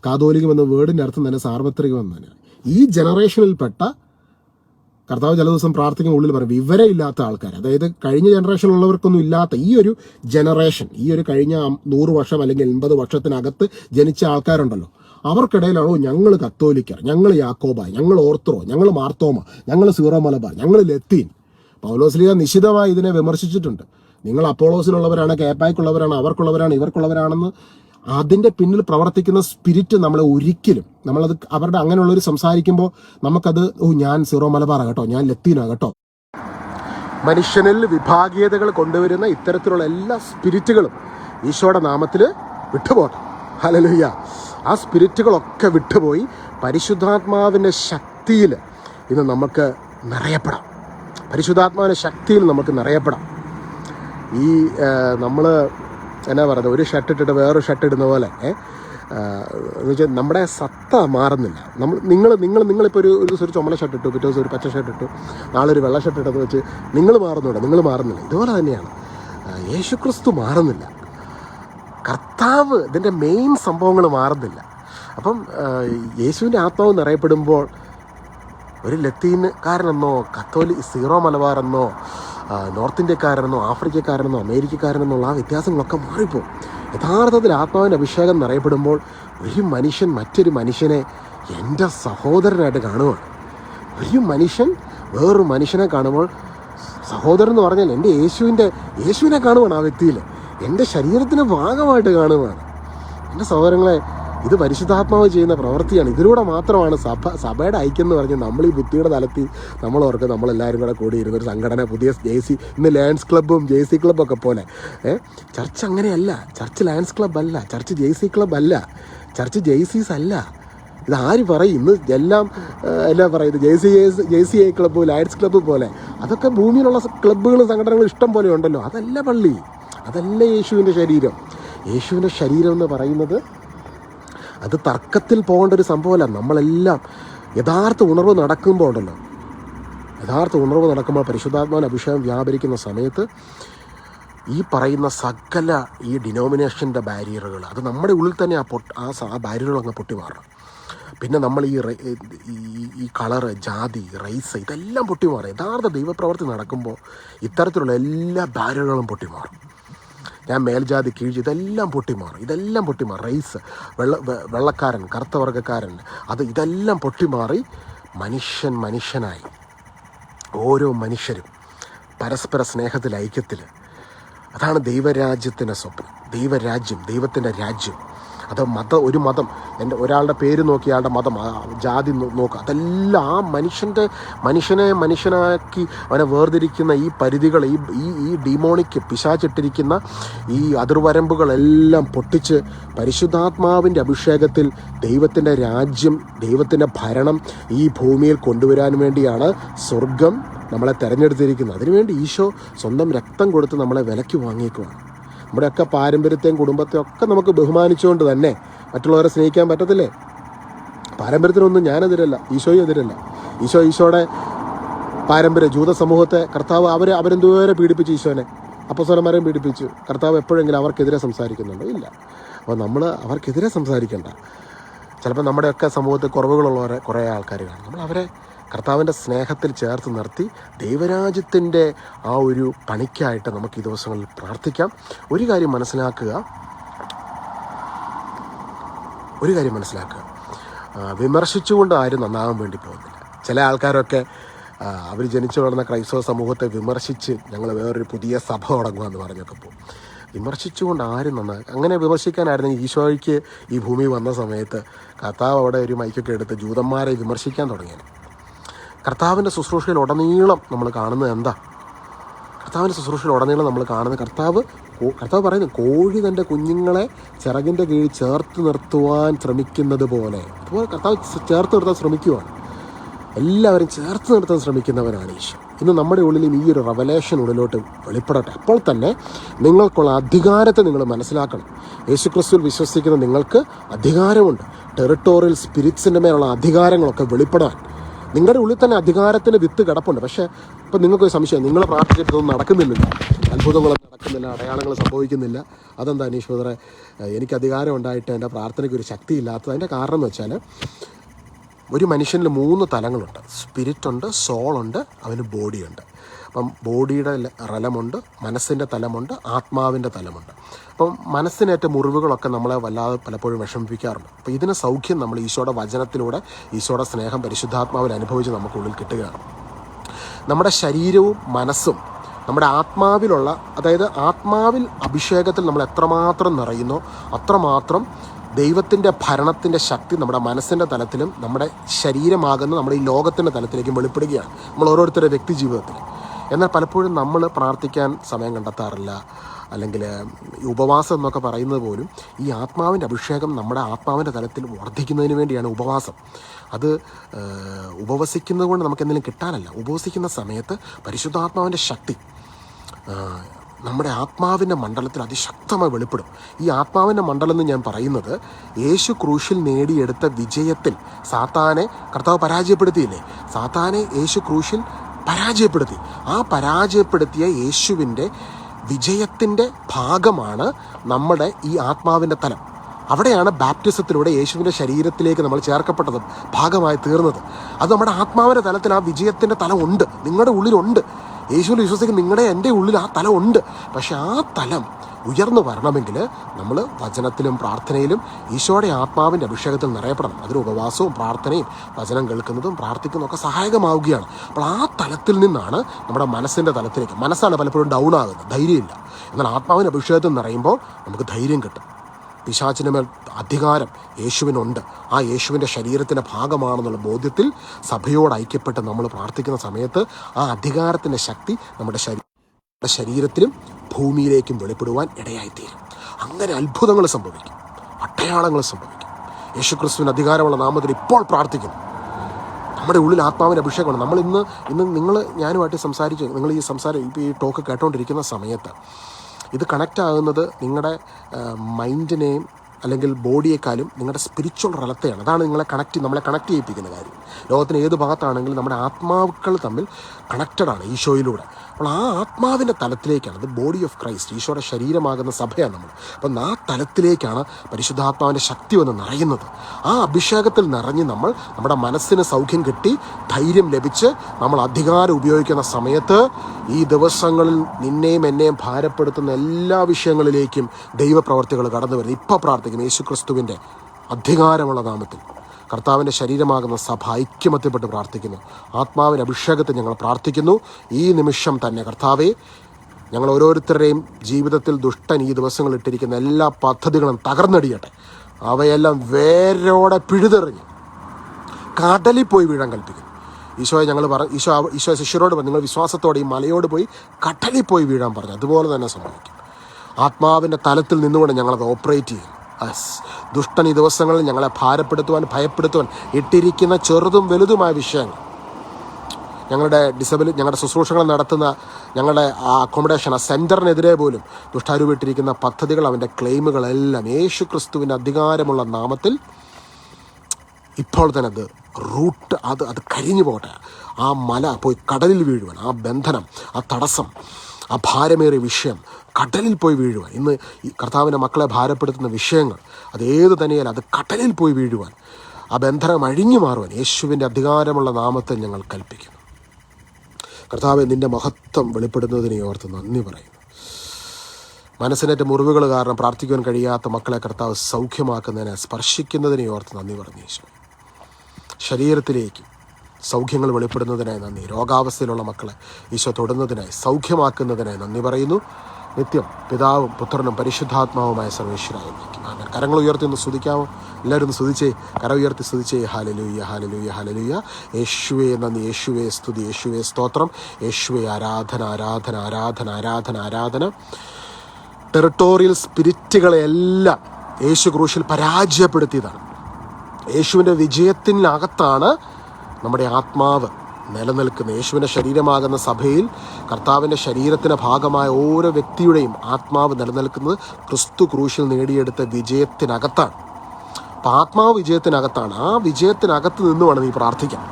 കാതോലികം എന്ന വേർഡിന്റെ അർത്ഥം തന്നെ സാർവത്രികം എന്ന് തന്നെയാണ് ഈ ജനറേഷനിൽപ്പെട്ട കർത്താവ് ചില ദിവസം പ്രാർത്ഥിക്കുന്ന ഉള്ളിൽ പറയും വിവരമില്ലാത്ത ആൾക്കാർ അതായത് കഴിഞ്ഞ ജനറേഷനിലുള്ളവർക്കൊന്നും ഇല്ലാത്ത ഈ ഒരു ജനറേഷൻ ഈ ഒരു കഴിഞ്ഞ നൂറ് വർഷം അല്ലെങ്കിൽ എൺപത് വർഷത്തിനകത്ത് ജനിച്ച ആൾക്കാരുണ്ടല്ലോ. അവർക്കിടയിലാണോ ഞങ്ങൾ കത്തോലിക്കർ ഞങ്ങൾ യാക്കോബ ഞങ്ങൾ ഓർത്തറോ ഞങ്ങൾ മാർത്തോമ ഞങ്ങൾ സീറോ മലബാർ ഞങ്ങൾ ലത്തീൻ? പൗലോസ്ലിയ നിശിതമായി ഇതിനെ വിമർശിച്ചിട്ടുണ്ട്. നിങ്ങൾ അപ്പോളോസിലുള്ളവരാണ് കേപ്പായ്ക്കുള്ളവരാണ് അവർക്കുള്ളവരാണ് ഇവർക്കുള്ളവരാണെന്ന് അതിന്റെ പിന്നിൽ പ്രവർത്തിക്കുന്ന സ്പിരിറ്റ് നമ്മളെ ഒരിക്കലും നമ്മളത് അവരുടെ അങ്ങനെയുള്ളവർ സംസാരിക്കുമ്പോൾ നമുക്കത് ഓ ഞാൻ സീറോ മലബാർ കേട്ടോ ഞാൻ ലത്തീനാണ് കേട്ടോ. മനുഷ്യനിൽ വിഭാഗീയതകൾ കൊണ്ടുവരുന്ന ഇത്തരത്തിലുള്ള എല്ലാ സ്പിരിറ്റുകളും ഈശോയുടെ നാമത്തിൽ വിട്ടുപോകട്ടെ ഹലലുയ്യ ആ സ്പിരിറ്റുകളൊക്കെ വിട്ടുപോയി പരിശുദ്ധാത്മാവിന്റെ ശക്തിയിൽ ഇന്ന് നമുക്ക് നിറയപ്പെടാം. പരിശുദ്ധാത്മാവിന്റെ ശക്തിയിൽ നമുക്ക് നിറയപ്പെടാം. ഈ നമ്മൾ എന്നാ പറയുന്നത്? ഒരു ഷർട്ട് ഇട്ടിട്ട് വേറൊരു ഷർട്ട് ഇടുന്ന പോലെ എന്ന് വെച്ചാൽ നമ്മുടെ സത്ത മാറുന്നില്ല. നമ്മൾ നിങ്ങൾ നിങ്ങൾ നിങ്ങളിപ്പോൾ ഒരു ഒരു ദിവസം ഒരു ചുമല ഷർട്ട് ഇട്ടു പിറ്റേ ദിവസം ഒരു പച്ച ഷർട്ട് ഇട്ടു നാളെ ഒരു വെള്ള ഷർട്ട് ഇട്ടെന്ന് വെച്ച് നിങ്ങൾ മാറുന്നുണ്ട്? നിങ്ങൾ മാറുന്നില്ല. ഇതുപോലെ തന്നെയാണ്. യേശുക്രിസ്തു മാറുന്നില്ല. കർത്താവ് ഇതിന്റെ മെയിൻ സംഭവങ്ങൾ മാറുന്നില്ല. അപ്പം യേശുവിന്റെ ആത്മാവ് നിറയപ്പെടുമ്പോൾ ഒരു ലത്തീൻകാരനെന്നോ കത്തോലി സീറോ മലബാറെന്നോ ആ, നോർത്ത് ഇന്ത്യക്കാരനെന്നോ ആഫ്രിക്കക്കാരനെന്നോ അമേരിക്കക്കാരനെന്നുള്ള ആ വ്യത്യാസങ്ങളൊക്കെ മാറിപ്പോകും. യഥാർത്ഥത്തിൽ ആത്മാവിന്റെ അഭിഷേകം നിറയപ്പെടുമ്പോൾ ഒരു മനുഷ്യൻ മറ്റൊരു മനുഷ്യനെ എന്റെ സഹോദരനായിട്ട് കാണുവാണ്. ഒരു മനുഷ്യൻ വേറൊരു മനുഷ്യനെ കാണുമ്പോൾ സഹോദരൻ എന്ന് പറഞ്ഞാൽ എന്റെ യേശുവിന്റെ യേശുവിനെ കാണുവാണ് ആ വ്യക്തിയിൽ. എന്റെ ശരീരത്തിന് ഭാഗമായിട്ട് കാണുവാണ്. എന്റെ സഹോദരങ്ങളെ ഇത് പരിശുദ്ധാത്മാവ് ചെയ്യുന്ന പ്രവൃത്തിയാണ്. ഇതിലൂടെ മാത്രമാണ് സഭ സഭയുടെ ഐക്യം എന്ന് പറഞ്ഞ് നമ്മൾ ഈ ബുദ്ധിയുടെ തലത്തിൽ നമ്മൾ ഓർക്കുക നമ്മളെല്ലാവരും കൂടെ കൂടി ഇരുന്ന ഒരു സംഘടന പുതിയ ജെ സി ഇന്ന് ലയൻസ് ക്ലബ്ബും ജെ സി ക്ലബ്ബൊക്കെ പോലെ. ഏ? ചർച്ച് അങ്ങനെയല്ല. ചർച്ച് ലയൻസ് ക്ലബ്ബ് അല്ല. ചർച്ച് ജെ സി ക്ലബ്ബ് അല്ല. ചർച്ച് ജെ സീസ് അല്ല. ഇത് ആര് പറയും? ഇന്ന് എല്ലാം എല്ലാം പറയും പറയുന്നത്? J C S J C I club lions club പോലെ. അതൊക്കെ ഭൂമിയിലുള്ള ക്ലബ്ബുകളും സംഘടനകളും ഇഷ്ടം പോലെ ഉണ്ടല്ലോ. അതല്ല പള്ളി. അതല്ല യേശുവിന്റെ ശരീരം. യേശുവിന്റെ ശരീരം എന്ന് പറയുന്നത് അത് തർക്കത്തിൽ പോകേണ്ട ഒരു സംഭവമല്ല. നമ്മളെല്ലാം യഥാർത്ഥ ഉണർവ് നടക്കുമ്പോൾ ഉണ്ടല്ലോ യഥാർത്ഥ ഉണർവ് നടക്കുമ്പോൾ പരിശുദ്ധാത്മാവിന് അഭിഷേകം വ്യാപരിക്കുന്ന സമയത്ത് ഈ പറയുന്ന സകല ഈ ഡിനോമിനേഷന്റെ ബാരിയറുകൾ അത് നമ്മുടെ ഉള്ളിൽ തന്നെ ആ പൊട്ട് ആ ആ ബാരിയറുകൾ അങ്ങ് പൊട്ടി മാറണം പിന്നെ നമ്മൾ ഈ ഈ കളറ് ജാതി റൈസ് ഇതെല്ലാം പൊട്ടി മാറും യഥാർത്ഥ ദൈവപ്രവർത്തി നടക്കുമ്പോൾ ഇത്തരത്തിലുള്ള എല്ലാ ബാരിയറുകളും പൊട്ടി മാറും ഞാൻ മേൽജാതി കീഴ് ഇതെല്ലാം പൊട്ടിമാറും. ഇതെല്ലാം പൊട്ടിമാറും. റൈസ് വെള്ള വെള്ളക്കാരൻ കറുത്ത വർഗക്കാരൻ അത് ഇതെല്ലാം പൊട്ടിമാറി മനുഷ്യൻ മനുഷ്യനായി. ഓരോ മനുഷ്യരും പരസ്പര സ്നേഹത്തിൽ ഐക്യത്തിൽ അതാണ് ദൈവരാജ്യത്തിന്റെ സ്വപ്നം. ദൈവരാജ്യം ദൈവത്തിന്റെ രാജ്യം. അത് മതം ഒരു മതം. എന്റെ ഒരാളുടെ പേര് നോക്കി അയാളുടെ മതം ജാതി നോക്കുക അതെല്ലാം ആ മനുഷ്യന്റെ മനുഷ്യനെ മനുഷ്യനാക്കി അവനെ വേർതിരിക്കുന്ന ഈ പരിധികൾ ഈ ഈ ഈ ഡിമോണിക്ക് പിശാച്ചിട്ടിരിക്കുന്ന ഈ അതിർവരമ്പുകളെല്ലാം പൊട്ടിച്ച് പരിശുദ്ധാത്മാവിന്റെ അഭിഷേകത്തിൽ ദൈവത്തിന്റെ രാജ്യം ദൈവത്തിന്റെ ഭരണം ഈ ഭൂമിയിൽ കൊണ്ടുവരാൻ വേണ്ടിയാണ് സ്വർഗം നമ്മളെ തിരഞ്ഞെടുത്തിരിക്കുന്നത്. അതിനുവേണ്ടി ഈശോ സ്വന്തം രക്തം കൊടുത്ത് നമ്മളെ വിലയ്ക്ക് വാങ്ങിയേക്കുവാണ്. നമ്മുടെയൊക്കെ പാരമ്പര്യത്തെയും കുടുംബത്തെയും ഒക്കെ നമുക്ക് ബഹുമാനിച്ചുകൊണ്ട് തന്നെ മറ്റുള്ളവരെ സ്നേഹിക്കാൻ പറ്റത്തില്ലേ? പാരമ്പര്യത്തിനൊന്നും ഞാനെതിരല്ല ഈശോയും എതിരല്ല. ഈശോ ഈശോയുടെ പാരമ്പര്യ ജൂത സമൂഹത്തെ കർത്താവ് അവർ അവരെന്തോരെ പീഡിപ്പിച്ചു ഈശോനെ? അപ്പസ്വലന്മാരെയും പീഡിപ്പിച്ചു. കർത്താവ് എപ്പോഴെങ്കിലും അവർക്കെതിരെ സംസാരിക്കുന്നുണ്ടോ? ഇല്ല. അപ്പോൾ നമ്മൾ അവർക്കെതിരെ സംസാരിക്കണ്ട. ചിലപ്പോൾ നമ്മുടെയൊക്കെ സമൂഹത്തിൽ കുറവുകളുള്ളവരെ കുറേ ആൾക്കാർ കാണും. നമ്മൾ അവരെ കർത്താവിന്റെ സ്നേഹത്തിൽ ചേർത്ത് നിർത്തി ദൈവരാജ്യത്തിന്റെ ആ ഒരു പണിക്കായിട്ട് നമുക്ക് ഈ ദിവസങ്ങളിൽ പ്രാർത്ഥിക്കാം. ഒരു കാര്യം മനസ്സിലാക്കുക. ഒരു കാര്യം മനസ്സിലാക്കുക. വിമർശിച്ചുകൊണ്ട് ആരും നന്നാകാൻ വേണ്ടി പോകുന്നില്ല. ചില ആൾക്കാരൊക്കെ അവർ ജനിച്ചു വളർന്ന ക്രൈസ്തവ സമൂഹത്തെ വിമർശിച്ച് ഞങ്ങൾ വേറൊരു പുതിയ സഭ തുടങ്ങുമെന്ന് പറഞ്ഞൊക്കെ പോകും. വിമർശിച്ചുകൊണ്ട് ആരും നന്നാകും അങ്ങനെ വിമർശിക്കാനായിരുന്നു ഈശോയ്ക്ക് ഈ ഭൂമി വന്ന സമയത്ത് കർത്താവ് അവിടെ ഒരു മൈക്കൊക്കെ എടുത്ത് ജൂതന്മാരെ വിമർശിക്കാൻ തുടങ്ങിയത്. കർത്താവിന്റെ ശുശ്രൂഷയിൽ ഉടനീളം നമ്മൾ കാണുന്നത് എന്താ? കർത്താവിന്റെ ശുശ്രൂഷയിൽ ഉടനീളം നമ്മൾ കാണുന്നത് കർത്താവ് കർത്താവ് പറയുന്നത് കോഴി തന്റെ കുഞ്ഞുങ്ങളെ ചിറകിന്റെ കീഴിൽ ചേർത്ത് നിർത്തുവാൻ ശ്രമിക്കുന്നത് പോലെ. അതുപോലെ കർത്താവ് ചേർത്ത് നിർത്താൻ ശ്രമിക്കുവാണ്. എല്ലാവരും ചേർത്ത് നിർത്താൻ ശ്രമിക്കുന്നവനാണ് ഈശോ. ഇന്ന് നമ്മുടെ ഉള്ളിലും ഈ ഒരു റവലേഷൻ ഉള്ളിലോട്ട് വെളിപ്പെടട്ടെ. അപ്പോൾ തന്നെ നിങ്ങൾക്കുള്ള അധികാരത്തെ നിങ്ങൾ മനസ്സിലാക്കണം. യേശുക്രിസ്തുവിൽ വിശ്വസിക്കുന്ന നിങ്ങൾക്ക് അധികാരമുണ്ട്. ടെറിട്ടോറിയൽ സ്പിരിറ്റ്സിന്റെ മേലുള്ള അധികാരങ്ങളൊക്കെ വെളിപ്പെടാൻ. നിങ്ങളുടെ ഉള്ളിൽ തന്നെ അധികാരത്തിന് വിത്ത് കിടപ്പുണ്ട്. പക്ഷേ ഇപ്പം നിങ്ങൾക്ക് ഒരു സംശയം നിങ്ങൾ പ്രാർത്ഥിച്ചിട്ടൊന്നും നടക്കുന്നില്ലല്ലോ. അത്ഭുതങ്ങളൊന്നും നടക്കുന്നില്ല. അടയാളങ്ങൾ സംഭവിക്കുന്നില്ല. അതെന്താ അനീഷ് എനിക്ക് അധികാരം ഉണ്ടായിട്ട് എന്റെ പ്രാർത്ഥനയ്ക്ക് ഒരു ശക്തി ഇല്ലാത്തത് അതിന്റെ കാരണം എന്ന് വെച്ചാൽ ഒരു മനുഷ്യനിൽ മൂന്ന് തലങ്ങളുണ്ട്. സ്പിരിറ്റ് ഉണ്ട് സോളുണ്ട് അവന് ബോഡിയുണ്ട് അപ്പം ബോഡിയുടെ റലമുണ്ട് മനസ്സിന്റെ തലമുണ്ട് ആത്മാവിന്റെ തലമുണ്ട്. അപ്പം മനസ്സിനേറ്റ മുറിവുകളൊക്കെ നമ്മളെ വല്ലാതെ പലപ്പോഴും വിഷമിപ്പിക്കാറുണ്ട്. അപ്പോൾ ഇതിന് സൗഖ്യം നമ്മൾ ഈശോയുടെ വചനത്തിലൂടെ ഈശോയുടെ സ്നേഹം പരിശുദ്ധാത്മാവിൽ അനുഭവിച്ച് നമുക്കുള്ളിൽ കിട്ടുകയാണ്. നമ്മുടെ ശരീരവും മനസ്സും നമ്മുടെ ആത്മാവിലുള്ള അതായത് ആത്മാവിൽ അഭിഷേകത്തിൽ നമ്മൾ എത്രമാത്രം നിറയുന്നോ അത്രമാത്രം ദൈവത്തിന്റെ ഭരണത്തിന്റെ ശക്തി നമ്മുടെ മനസ്സിന്റെ തലത്തിലും നമ്മുടെ ശരീരമാകുന്ന നമ്മുടെ ഈ ലോകത്തിന്റെ തലത്തിലേക്കും വെളിപ്പെടുകയാണ്. നമ്മൾ ഓരോരുത്തരുടെ വ്യക്തി ജീവിതത്തിൽ. എന്നാൽ പലപ്പോഴും നമ്മൾ പ്രാർത്ഥിക്കാൻ സമയം കണ്ടെത്താറില്ല. അല്ലെങ്കിൽ ഉപവാസം എന്നൊക്കെ പറയുന്നത് പോലും ഈ ആത്മാവിന്റെ അഭിഷേകം നമ്മുടെ ആത്മാവിന്റെ തലത്തിൽ വർദ്ധിക്കുന്നതിന് വേണ്ടിയാണ് ഉപവാസം. അത് ഉപവസിക്കുന്നത് കൊണ്ട് നമുക്ക് എന്തെങ്കിലും കിട്ടാനല്ല. ഉപവസിക്കുന്ന സമയത്ത് പരിശുദ്ധാത്മാവിന്റെ ശക്തി നമ്മുടെ ആത്മാവിന്റെ മണ്ഡലത്തിൽ അതിശക്തമായി വെളിപ്പെടും. ഈ ആത്മാവിന്റെ മണ്ഡലം എന്ന് ഞാൻ പറയുന്നത് യേശു ക്രൂശിൽ നേടിയെടുത്ത വിജയത്തിൽ സാത്താനെ കർത്താവ് പരാജയപ്പെടുത്തിയില്ലേ? സാത്താനെ യേശു ക്രൂശിൽ പരാജയപ്പെടുത്തി. ആ പരാജയപ്പെടുത്തിയ യേശുവിന്റെ വിജയത്തിന്റെ ഭാഗമാണ് നമ്മുടെ ഈ ആത്മാവിന്റെ തലം. അവിടെയാണ് ബാപ്റ്റിസത്തിലൂടെ യേശുവിന്റെ ശരീരത്തിലേക്ക് നമ്മൾ ചേർക്കപ്പെട്ടതും ഭാഗമായി തീർന്നത്. അത് നമ്മുടെ ആത്മാവിന്റെ തലത്തിൽ ആ വിജയത്തിന്റെ തലമുണ്ട്. നിങ്ങളുടെ ഉള്ളിലുണ്ട്. യേശുവിൽ വിശ്വസിക്കുന്ന നിങ്ങളുടെ എന്റെ ഉള്ളിൽ ആ തലം ഉണ്ട്. പക്ഷെ ആ തലം ഉയർന്നു വരണമെങ്കിൽ നമ്മൾ വചനത്തിലും പ്രാർത്ഥനയിലും ഈശോയുടെ ആത്മാവിന്റെ അഭിഷേകത്തിൽ നിറയപ്പെടണം. അതിന് ഉപവാസവും പ്രാർത്ഥനയും വചനം കേൾക്കുന്നതും പ്രാർത്ഥിക്കുന്നതും ഒക്കെ സഹായകമാവുകയാണ്. അപ്പോൾ ആ തലത്തിൽ നിന്നാണ് നമ്മുടെ മനസ്സിന്റെ തലത്തിലേക്ക് മനസ്സാണ് പലപ്പോഴും ഡൗൺ ആകുന്നത് ധൈര്യമില്ല. എന്നാൽ ആത്മാവിന്റെ അഭിഷേകത്തിൽ നിറയുമ്പോൾ നമുക്ക് ധൈര്യം കിട്ടും. പിശാചിന് മേൽ അധികാരം യേശുവിനുണ്ട്. ആ യേശുവിന്റെ ശരീരത്തിന്റെ ഭാഗമാണെന്നുള്ള ബോധ്യത്തിൽ സഭയോട് ഐക്യപ്പെട്ട് നമ്മൾ പ്രാർത്ഥിക്കുന്ന സമയത്ത് ആ അധികാരത്തിന്റെ ശക്തി നമ്മുടെ ശരീര ശരീരത്തിലും ഭൂമിയിലേക്കും വെളിപ്പെടുവാൻ ഇടയായിത്തീരും. അങ്ങനെ അത്ഭുതങ്ങൾ സംഭവിക്കും. അടയാളങ്ങൾ സംഭവിക്കും. യേശുക്രിസ്തുവിന് അധികാരമുള്ള നാമത്തിൽ ഇപ്പോൾ പ്രാർത്ഥിക്കുന്നു. നമ്മുടെ ഉള്ളിൽ ആത്മാവിന്റെ അഭിഷേകമാണ്. നമ്മൾ ഇന്ന് ഇന്ന് നിങ്ങൾ ഞാനുമായിട്ട് സംസാരിച്ച് നിങ്ങൾ ഈ സംസാരം ഈ ടോക്ക് കേട്ടോണ്ടിരിക്കുന്ന സമയത്ത് ഇത് കണക്റ്റ് ആകുന്നത് നിങ്ങളുടെ മൈൻഡിനെയും അല്ലെങ്കിൽ ബോഡിയേക്കാളും നിങ്ങളുടെ സ്പിരിച്വൽ റലത്തെയാണ് അതാണ് നിങ്ങളെ കണക്ട് നമ്മളെ കണക്ട് ചെയ്യിപ്പിക്കുന്ന കാര്യം. ലോകത്തിന് ഏത് ഭാഗത്താണെങ്കിലും നമ്മുടെ ആത്മാക്കൾ തമ്മിൽ കണക്റ്റഡാണ് ഈശോയിലൂടെ. അപ്പോൾ ആ ആത്മാവിന്റെ തലത്തിലേക്കാണ് അത് ബോഡി ഓഫ് ക്രൈസ്റ്റ് ഈശോയുടെ ശരീരമാകുന്ന സഭയാണ് നമ്മൾ. അപ്പം ആ തലത്തിലേക്കാണ് പരിശുദ്ധാത്മാവിന്റെ ശക്തി വന്ന് നിറയുന്നത്. ആ അഭിഷേകത്തിൽ നിറഞ്ഞ് നമ്മൾ നമ്മുടെ മനസ്സിന് സൗഖ്യം കിട്ടി ധൈര്യം ലഭിച്ച് നമ്മൾ അധികാരം ഉപയോഗിക്കുന്ന സമയത്ത് ഈ ദിവസങ്ങളിൽ നിന്നെയും എന്നെയും ഭാരപ്പെടുത്തുന്ന എല്ലാ വിഷയങ്ങളിലേക്കും ദൈവപ്രവർത്തികൾ കടന്നു വരുന്നത് ഇപ്പോൾ പ്രാർത്ഥിക്കുന്നു. യേശു ക്രിസ്തുവിന്റെ അധികാരമുള്ള നാമത്തിൽ. കർത്താവിന്റെ ശരീരമാകുന്ന സഭ ഐക്യമത്യപ്പെട്ട് പ്രാർത്ഥിക്കുന്നു. ആത്മാവിന്റെ അഭിഷേകത്തെ ഞങ്ങൾ പ്രാർത്ഥിക്കുന്നു. ഈ നിമിഷം തന്നെ കർത്താവെ ഞങ്ങൾ ഓരോരുത്തരുടെയും ജീവിതത്തിൽ ദുഷ്ടൻ ഈ ദിവസങ്ങൾ ഇട്ടിരിക്കുന്ന എല്ലാ പദ്ധതികളും തകർന്നടിയട്ടെ. അവയെല്ലാം വേരോടെ പിഴുതെറിഞ്ഞ് കടലിൽ പോയി വീഴാൻ കൽപ്പിക്കുന്നു. ഈശോയെ ഞങ്ങൾ പറ ഈശോ ഈശോ ശിഷ്യരോട് നിങ്ങൾ വിശ്വാസത്തോടെ ഈ മലയോട് പോയി കടലിൽ പോയി വീഴാൻ പറഞ്ഞു. അതുപോലെ തന്നെ സംഭവിക്കും. ആത്മാവിന്റെ തലത്തിൽ നിന്നുകൊണ്ട് ഞങ്ങളത് ഓപ്പറേറ്റ് ചെയ്യും അസ് ദുഷ്ടൻ ഈ ദിവസങ്ങളിൽ ഞങ്ങളെ ഭാരപ്പെടുത്തുവാൻ ഭയപ്പെടുത്തുവാൻ ഇട്ടിരിക്കുന്ന ചെറുതും വലുതുമായ വിഷയങ്ങൾ. ഞങ്ങളുടെ ഡിസബിലി ഞങ്ങളുടെ ശുശ്രൂഷകൾ നടത്തുന്ന ഞങ്ങളുടെ ആ അക്കോമഡേഷൻ ആ സെന്ററിനെതിരെ പോലും ദുഷ്ടാരൂപിട്ടിരിക്കുന്ന പദ്ധതികൾ അവന്റെ ക്ലെയിമുകളെല്ലാം യേശു ക്രിസ്തുവിന്റെ അധികാരമുള്ള നാമത്തിൽ ഇപ്പോൾ തന്നെ അത് റൂട്ട് അത് അത് കരിഞ്ഞു പോകട്ടെ. ആ മല പോയി കടലിൽ വീഴുവാൻ ആ ബന്ധനം ആ തടസ്സം ആ ഭാരമേറിയ വിഷയം കടലിൽ പോയി വീഴുവാൻ. ഇന്ന് കർത്താവിന്റെ മക്കളെ ഭാരപ്പെടുത്തുന്ന വിഷയങ്ങൾ അത് ഏത് തന്നെയാലും അത് കടലിൽ പോയി വീഴുവാൻ ആ ബന്ധനം അഴിഞ്ഞു മാറുവാൻ യേശുവിന്റെ അധികാരമുള്ള നാമത്തെ ഞങ്ങൾ കൽപ്പിക്കുന്നു. കർത്താവ് നിന്റെ മഹത്വം വെളിപ്പെടുന്നതിനെ ഓർത്ത് നന്ദി പറയുന്നു. മനസ്സിനേറ്റ മുറിവുകൾ കാരണം പ്രാർത്ഥിക്കുവാൻ കഴിയാത്ത മക്കളെ കർത്താവ് സൗഖ്യമാക്കുന്നതിനെ സ്പർശിക്കുന്നതിനെ ഓർത്ത് നന്ദി പറഞ്ഞു യേശു. ശരീരത്തിലേക്ക് സൗഖ്യങ്ങൾ വെളിപ്പെടുന്നതിനായി നന്ദി. രോഗാവസ്ഥയിലുള്ള മക്കളെ ഈശോ തൊടുന്നതിനായി സൗഖ്യമാക്കുന്നതിനായി നന്ദി പറയുന്നു. നിത്യം പിതാവും പുത്രനും പരിശുദ്ധാത്മാവുമായ സർവേശ്വരായിരിക്കും കരങ്ങൾ ഉയർത്തി ഒന്ന് സ്തുതിക്കാമോ എല്ലാവരും ഒന്ന് സ്തുതിച്ചേ. കര ഉയർത്തി സ്തുതിച്ചേ. ഹാലലൂയ ഹാലലൂയ ഹാലലൂയ യേശുവേ നന്ദി. യേശുവേ സ്തുതി. യേശുവേ സ്തോത്രം. യേശുവേ ആരാധന ആരാധന ആരാധന ആരാധന ആരാധന. ടെറിട്ടോറിയൽ സ്പിരിറ്റുകളെല്ലാം യേശു ക്രൂശിൽ പരാജയപ്പെടുത്തിയതാണ്. യേശുവിന്റെ വിജയത്തിനകത്താണ് നമ്മുടെ ആത്മാവ് നിലനിൽക്കുന്ന യേശുവിന്റെ ശരീരമാകുന്ന സഭയിൽ കർത്താവിന്റെ ശരീരത്തിന്റെ ഭാഗമായ ഓരോ വ്യക്തിയുടെയും ആത്മാവ് നിലനിൽക്കുന്നത് ക്രിസ്തു ക്രൂശിൽ നേടിയെടുത്ത വിജയത്തിനകത്താണ്. അപ്പം ആത്മാവ് വിജയത്തിനകത്താണ്. ആ വിജയത്തിനകത്ത് നിന്ന് വേണം നീ പ്രാർത്ഥിക്കാൻ.